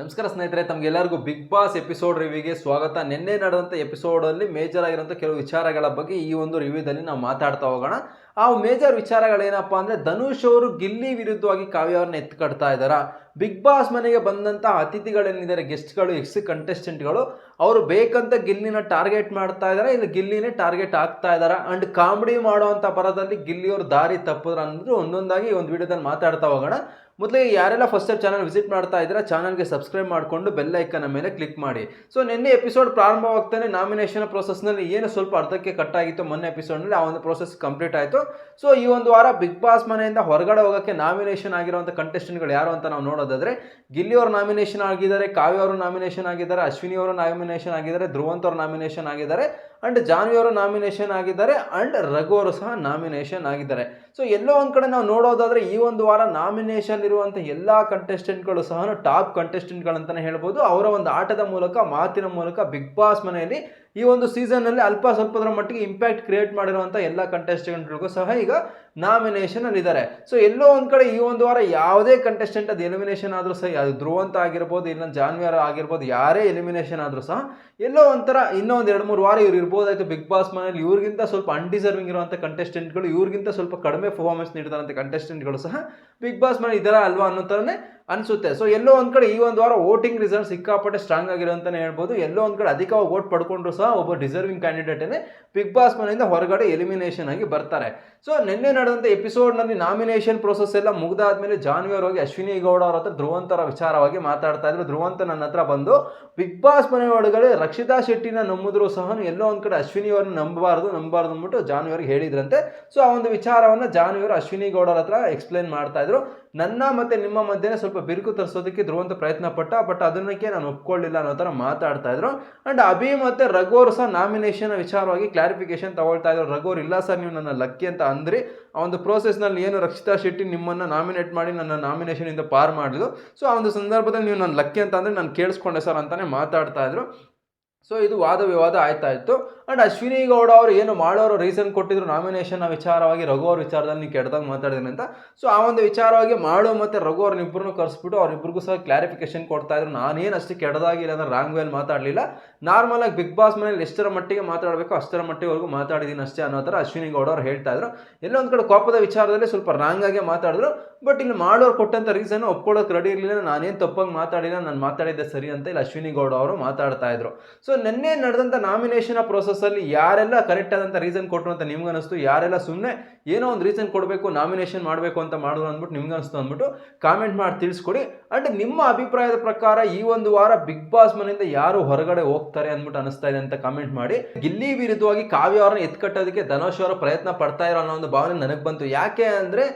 ನಮಸ್ಕಾರ ಸ್ನೇಹಿತರೆ, ತಮಗೆಲ್ಲರಿಗೂ ಬಿಗ್ ಬಾಸ್ ಎಪಿಸೋಡ್ ರಿವ್ಯೂಗೆ ಸ್ವಾಗತ. ನಿನ್ನೆ ನಡೆದಂಥ ಎಪಿಸೋಡಲ್ಲಿ ಮೇಜರ್ ಆಗಿರೋಂಥ ಕೆಲವು ವಿಚಾರಗಳ ಬಗ್ಗೆ ಈ ಒಂದು ರಿವ್ಯೂದಲ್ಲಿ ನಾವು ಮಾತಾಡ್ತಾ ಹೋಗೋಣ. ಆ ಮೇಜರ್ ವಿಚಾರಗಳೇನಪ್ಪ ಅಂದರೆ ಧನುಷ್ ಅವರು ಗಿಲ್ಲಿ ವಿರುದ್ಧವಾಗಿ ಕಾವ್ಯ ಅವ್ರನ್ನ ಎತ್ಕಡ್ತಾ ಇದ್ದಾರೆ? ಬಿಗ್ ಬಾಸ್ ಮನೆಗೆ ಬಂದಂಥ ಅತಿಥಿಗಳೇನಿದ್ದಾರೆ? ಗೆಸ್ಟ್ಗಳು, ಎಕ್ಸ್ ಕಂಟೆಸ್ಟೆಂಟ್ಗಳು ಅವರು ಬೇಕಂತ ಗಿಲ್ಲಿನ ಟಾರ್ಗೆಟ್ ಮಾಡ್ತಾ ಇದ್ದಾರೆ? ಇಲ್ಲಿ ಗಿಲ್ಲಿನೇ ಟಾರ್ಗೆಟ್ ಆಗ್ತಾ ಇದ್ದಾರೆ? ಅಂಡ್ ಕಾಮಿಡಿ ಮಾಡುವಂಥ ಪರದಲ್ಲಿ ಗಿಲ್ಲಿಯವರು ದಾರಿ ತಪ್ಪಿದ್ರು ಅನ್ನೋದು ಒಂದೊಂದಾಗಿ ಒಂದು ವಿಡಿಯೋದಲ್ಲಿ ಮಾತಾಡ್ತಾ ಹೋಗೋಣ. ಮೊದಲಿಗೆ ಯಾರೆಲ್ಲ ಫಸ್ಟ್ ಟೈಮ್ ಚಾನಲ್ ವಿಸಿಟ್ ಮಾಡ್ತಾ ಇದ್ದೀರಾ, ಚಾನಲ್ಗೆ ಸಬ್ಸ್ಕ್ರೈಬ್ ಮಾಡಿಕೊಂಡು ಬೆಲ್ ಐಕನ್ನ ಮೇಲೆ ಕ್ಲಿಕ್ ಮಾಡಿ. ಸೊ, ನಿನ್ನೆ ಎಪಿಸೋಡ್ ಪ್ರಾರಂಭವಾಗ್ತಾನೆ, ನಾಮಿನೇಷನ್ ಪ್ರೊಸೆಸ್ನಲ್ಲಿ ಏನು ಸ್ವಲ್ಪ ಅರ್ಧಕ್ಕೆ ಕಟ್ ಆಗಿತ್ತು, ಮೊನ್ನೆ ಎಪಿಸೋಡ್ನಲ್ಲಿ ಆ ಒಂದು ಪ್ರೊಸೆಸ್ ಕಂಪ್ಲೀಟ್ ಆಯಿತು. ಸೊ ಈ ಒಂದು ವಾರ ಬಿಗ್ ಬಾಸ್ ಮನೆಯಿಂದ ಹೊರಗಡೆ ಹೋಗೋಕ್ಕೆ ನಾಮಿನೇಷನ್ ಆಗಿರುವಂಥ ಕಂಟೆಸ್ಟೆಂಟ್ಗಳು ಯಾರು ಅಂತ ನಾವು ನೋಡೋದಾದರೆ, ಗಿಲ್ಲಿ ಅವರು ನಾಮಿನೇಷನ್ ಆಗಿದ್ದಾರೆ, ಕಾವ್ಯ ಅವರು ನಾಮಿನೇಷನ್ ಆಗಿದ್ದಾರೆ, ಅಶ್ವಿನಿ ಅವರು ನಾಮಿನೇಷನ್ ಆಗಿದ್ದಾರೆ, ಧ್ರುವಂತ್ ಅವರು ನಾಮಿನೇಷನ್ ಆಗಿದ್ದಾರೆ ಅಂಡ್ ಜಾನ್ವಿ ಅವರು ನಾಮಿನೇಷನ್ ಆಗಿದ್ದಾರೆ ಅಂಡ್ ರಘು ಅವರು ಸಹ ನಾಮಿನೇಷನ್ ಆಗಿದ್ದಾರೆ. ಸೊ ಎಲ್ಲೋ ಒಂದು ಕಡೆ ನಾವು ನೋಡೋದಾದರೆ ಈ ಒಂದು ವಾರ ನಾಮಿನೇಷನ್ ಇರುವಂಥ ಎಲ್ಲ ಕಂಟೆಸ್ಟೆಂಟ್ಗಳು ಸಹ ಟಾಪ್ ಕಂಟೆಸ್ಟೆಂಟ್ಗಳಂತಲೇ ಹೇಳ್ಬೋದು. ಅವರ ಒಂದು ಆಟದ ಮೂಲಕ, ಮಾತಿನ ಮೂಲಕ ಬಿಗ್ ಬಾಸ್ ಮನೆಯಲ್ಲಿ ಈ ಒಂದು ಸೀಸನ್ನಲ್ಲಿ ಅಲ್ಪ ಸ್ವಲ್ಪದರ ಮಟ್ಟಿಗೆ ಇಂಪ್ಯಾಕ್ಟ್ ಕ್ರಿಯೇಟ್ ಮಾಡಿರುವಂಥ ಎಲ್ಲ ಕಂಟೆಸ್ಟೆಂಟ್ಗಳಿಗೂ ಸಹ ಈಗ ನಾಮಿನೇಷನ್ ಅಲ್ಲಿ ಇದ್ದಾರೆ. ಸೊ ಎಲ್ಲೋ ಒಂದು ಕಡೆ ಈ ಒಂದು ವಾರ ಯಾವುದೇ ಕಂಟೆಸ್ಟೆಂಟ್ ಅದು ಎಲಿಮಿನೇಷನ್ ಆದರೂ ಸಹ ಅದು ಧ್ರುವಂತ ಆಗಿರ್ಬೋದು, ಇಲ್ಲ ಜಾನ್ವಿಯರ್ ಆಗಿರ್ಬೋದು, ಯಾರೇ ಎಲಿಮಿನೇಷನ್ ಆದರೂ ಸಹ, ಎಲ್ಲೋ ಒಂಥರ ಇನ್ನೊಂದು ಎರಡು ಮೂರು ವಾರ ಇವ್ರು ಇರ್ಬೋದಾಯ್ತು ಬಿಗ್ ಬಾಸ್ ಮನೆಯಲ್ಲಿ. ಇವ್ರಿಗಿಂತ ಸ್ವಲ್ಪ ಅನ್ಡಿಸರ್ವಿಂಗ್ ಇರುವಂಥ ಕಂಟೆಸ್ಟೆಂಟ್ಗಳು ಇವ್ರಿಗಿಂತ ಸ್ವಲ್ಪ ಕಡಿಮೆ ಪರ್ಫಾರ್ಮೆನ್ಸ್ ಕಂಟೆಸ್ಟೆಂಟ್ ಕಂಟೆಸ್ಟೆಂಟ್ಗಳು ಸಹ ಬಿಗ್ ಬಾಸ್ ಮನೆ ಇದರ ಅಲ್ವಾ ಅನ್ನೋ ಥರನೇ ಅನಿಸುತ್ತೆ. ಸೊ ಎಲ್ಲೋ ಒಂದು ಕಡೆ ಈ ಒಂದು ವಾರ ವೋಟಿಂಗ್ ರಿಸಲ್ಟ್ ಸಿಕ್ಕಾಪಟ್ಟೆ ಸ್ಟ್ರಾಂಗ್ ಆಗಿರೋ ಅಂತಲೇ ಹೇಳ್ಬೋದು. ಎಲ್ಲೋ ಒಂದು ಕಡೆ ಅಧಿಕ ವೋಟ್ ಪಡ್ಕೊಂಡ್ರು ಸಹ ಒಬ್ಬ ಡಿಸರ್ವಿಂಗ್ ಕ್ಯಾಂಡಿಡೇಟೇ ಬಿಗ್ ಬಾಸ್ ಮನೆಯಿಂದ ಹೊರಗಡೆ ಎಲಿಮಿನೇಷನ್ ಆಗಿ ಬರ್ತಾರೆ. ಸೊ ನಿನ್ನೆ ನಡೆದಂಥ ಎಪಿಸೋಡ್ನಲ್ಲಿ ನಾಮಿನೇಷನ್ ಪ್ರೋಸೆಸ್ ಎಲ್ಲ ಮುಗ್ದಾದ್ಮೇಲೆ ಜಾನ್ವಿ ಅವರು ಹೋಗಿ ಅಶ್ವಿನಿ ಗೌಡ ಅವ್ರ ಹತ್ರ ಧ್ರುವಂತರ ವಿಚಾರವಾಗಿ ಮಾತಾಡ್ತಾ ಇದ್ರು. ಧ್ರುವಂತ ನನ್ನ ಹತ್ರ ಬಂದು, ಬಿಗ್ ಬಾಸ್ ಮನೆ ಒಳಗಡೆ ರಕ್ಷಿತಾ ಶೆಟ್ಟಿನ ನಂಬಿದ್ರು ಸಹ ಎಲ್ಲೋ ಒಂದು ಕಡೆ ಅಶ್ವಿನಿ ಅವ್ರನ್ನ ನಂಬಬಾರ್ದು ನಂಬಬಾರ್ದು ಅಂದ್ಬಿಟ್ಟು ಜಾನ್ವಿ ಅವ್ರಿಗೆ ಹೇಳಿದ್ರಂತೆ. ಸೊ ಆ ಒಂದು ವಿಚಾರವನ್ನು ಜಾನ್ವಿ ಅವರು ಅಶ್ವಿನಿ ಗೌಡರ ಹತ್ರ ಎಕ್ಸ್ಪ್ಲೇನ್ ಮಾಡ್ತಾ ಇದ್ರು. ನನ್ನ ಮತ್ತೆ ನಿಮ್ಮ ಮಧ್ಯೆ ಸ್ವಲ್ಪ ಬಿರುಕು ತರಿಸೋದಕ್ಕೆ ಧ್ರುವಂತ ಪ್ರಯತ್ನ ಪಟ್ಟ, ಬಟ್ ಅದನ್ನಕ್ಕೆ ನಾನು ಒಪ್ಕೊಳ್ಳಿಲ್ಲ ಅನ್ನೋ ಥರ ಮಾತಾಡ್ತಾ ಇದ್ರು. ಅಂಡ್ ಅಭಿ ಮತ್ತೆ ರಘು ಸಹ ನಾಮಿನೇಷನ್ ವಿಚಾರವಾಗಿ ಕ್ಲಾರಿಫಿಕೇಶನ್ ತಗೊಳ್ತಾ ಇದ್ರು. ರಘು ಇಲ್ಲ ಸರ್, ನೀವು ನನ್ನ ಲಕ್ಕಿ ಅಂತ ಅಂದ್ರಿ. ಆ ಒಂದು ಪ್ರೋಸೆಸ್ನಲ್ಲಿ ಏನು ರಕ್ಷಿತಾ ಶೆಟ್ಟಿ ನಿಮ್ಮನ್ನು ನಾಮಿನೇಟ್ ಮಾಡಿ ನನ್ನ ನಾಮಿನೇಷನಿಂದ ಪಾರ್ ಮಾಡಿದ್ರು ಸೊ ಆ ಒಂದು ಸಂದರ್ಭದಲ್ಲಿ ನೀವು ನನ್ನ ಲಕ್ಕಿ ಅಂತ ಅಂದರೆ ನಾನು ಕೇಳಿಸ್ಕೊಂಡೆ ಸರ್ ಅಂತಾನೆ ಮಾತಾಡ್ತಾ ಇದ್ರು. ಸೊ ಇದು ವಾದ ವಿವಾದ ಆಯ್ತಾ ಇತ್ತು. ಅಂಡ್ ಅಶ್ವಿನಿ ಗೌಡ ಅವರು ಏನು ಮಾಡೋರು ರೀಸನ್ ಕೊಟ್ಟಿದ್ರು ನಾಮಿನೇಷನ್ ವಿಚಾರವಾಗಿ ರಘು ಅವ್ರ ವಿಚಾರದಲ್ಲಿ ನೀವು ಕೆಟ್ಟದಾಗ ಮಾತಾಡಿದ್ದೀನಿ ಅಂತ. ಸೊ ಆ ಒಂದು ವಿಚಾರವಾಗಿ ಮಾಡು ಮತ್ತು ರಘು ಅವ್ರನ್ನಿಬ್ಬರನ್ನು ಕರೆಸ್ಬಿಟ್ಟು ಅವ್ರಿಬ್ರಿಗೂ ಸಹ ಕ್ಲಾರಿಫಿಕೇಶನ್ ಕೊಡ್ತಾ ಇದ್ರು. ನಾನೇನು ಅಷ್ಟು ಕೆಟ್ಟದಾಗಿಲ್ಲ ಅಂದ್ರೆ ರಾಂಗ್ ವೇಲ್ ಮಾತಾಡಲಿಲ್ಲ. ನಾರ್ಮಲ್ ಆಗಿ ಬಿಗ್ ಬಾಸ್ ಮನೇಲಿ ಎಷ್ಟರ ಮಟ್ಟಿಗೆ ಮಾತಾಡಬೇಕು ಅಷ್ಟರ ಮಟ್ಟಿಗೆವರೆಗೂ ಮಾತಾಡಿದ್ದೀನಿ ಅಷ್ಟೇ ಅನ್ನೋ ಥರ ಅಶ್ವಿನಿ ಗೌಡ ಅವ್ರು ಹೇಳ್ತಾ ಇದ್ರು. ಎಲ್ಲೋ ಒಂದು ಕಡೆ ಕೋಪದ ವಿಚಾರದಲ್ಲಿ ಸ್ವಲ್ಪ ರಾಂಗ್ ಆಗಿ ಮಾತಾಡಿದ್ರು. ಬಟ್ ಇಲ್ಲಿ ಮಾಡೋರು ಕೊಟ್ಟಂಥ ರೀಸನ್ ಒಪ್ಕೊಳ್ಳೋಕೆ ರೆಡಿ ಇರಲಿಲ್ಲ. ನಾನೇನು ತಪ್ಪಾಗಿ ಮಾತಾಡಿಲ್ಲ. ನಾನು ಮಾತಾಡಿದ್ದೆ ಸರಿ ಅಂತ ಇಲ್ಲಿ ಅಶ್ವಿನಿ ಗೌಡ ಅವರು ಮಾತಾಡ್ತಾ ಇದ್ರು. ಸೊ ನಿನ್ನೆ ನಡೆದಂಥ ನಾಮಿನೇಷನ್ ಪ್ರೊಸೆಸ್ಸಲ್ಲಿ ಯಾರೆಲ್ಲ ಕರೆಕ್ಟ್ ಆದಂಥ ರೀಸನ್ ಕೊಟ್ಟರು ಅಂತ ನಿಮ್ಗೆ ಅನಿಸ್ತು, ಯಾರೆಲ್ಲ ಸುಮ್ಮನೆ ಏನೋ ಒಂದು ರೀಸನ್ ಕೊಡಬೇಕು ನಾಮಿನೇಷನ್ ಮಾಡಬೇಕು ಅಂತ ಮಾಡಿದ್ರು ಅಂದ್ಬಿಟ್ಟು ನಿಮ್ಗೆ ಅನಿಸ್ತು ಅಂದ್ಬಿಟ್ಟು ಕಾಮೆಂಟ್ ಮಾಡಿ ತಿಳಿಸ್ಕೊಡಿ. ಅಂಡ್ ನಿಮ್ಮ ಅಭಿಪ್ರಾಯದ ಪ್ರಕಾರ ಈ ಒಂದು ವಾರ ಬಿಗ್ ಬಾಸ್ ಮನೆಯಿಂದ ಯಾರು ಹೊರಗಡೆ ಹೋಗ್ತಾರೆ ಅಂದ್ಬಿಟ್ಟು ಅನಿಸ್ತಾ ಇದೆ ಅಂತ ಕಾಮೆಂಟ್ ಮಾಡಿ. ಗಿಲ್ಲಿ ವಿರುದ್ಧವಾಗಿ ಕಾವ್ಯ ಅವರನ್ನ ಎತ್ಕಟ್ಟೋದಕ್ಕೆ ಧನುಷ್ ಅವರ ಪ್ರಯತ್ನ ಪಡ್ತಾ ಇರೋ ಅನ್ನೋ ಒಂದು ಭಾವನೆ ನನಗೆ ಬಂತು. ಯಾಕೆ ಅಂದರೆ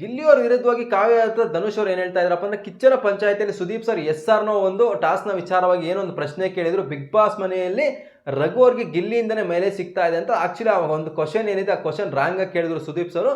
ಗಿಲ್ಲಿಯವ್ರ ವಿರುದ್ಧವಾಗಿ ಕಾವ್ಯ ಹತ್ರ ಧನುಷ್ ಅವ್ರು ಏನು ಹೇಳ್ತಾ ಇದ್ರಪ್ಪ ಅಂದ್ರೆ ಕಿಚ್ಚನ ಪಂಚಾಯತಿಯಲ್ಲಿ ಸುದೀಪ್ ಸರ್ ಎಸ್ ಆರ್ನೋ ಒಂದು ಟಾಸ್ನ ವಿಚಾರವಾಗಿ ಏನೋ ಒಂದು ಪ್ರಶ್ನೆ ಕೇಳಿದ್ರು. ಬಿಗ್ ಬಾಸ್ ಮನೆಯಲ್ಲಿ ರಘು ಅವ್ರಿಗೆ ಗಿಲ್ಲಿಯಿಂದನೇ ಮೇಲೆ ಸಿಗ್ತಾ ಇದೆ ಅಂತ ಆಕ್ಚುಲಿ ಆ ಒಂದು ಕ್ವಶನ್ ಏನಿದೆ, ಆ ಕ್ವಶನ್ ರಾಂಗ್ ಆಗಿ ಕೇಳಿದ್ರು ಸುದೀಪ್ ಸರ್.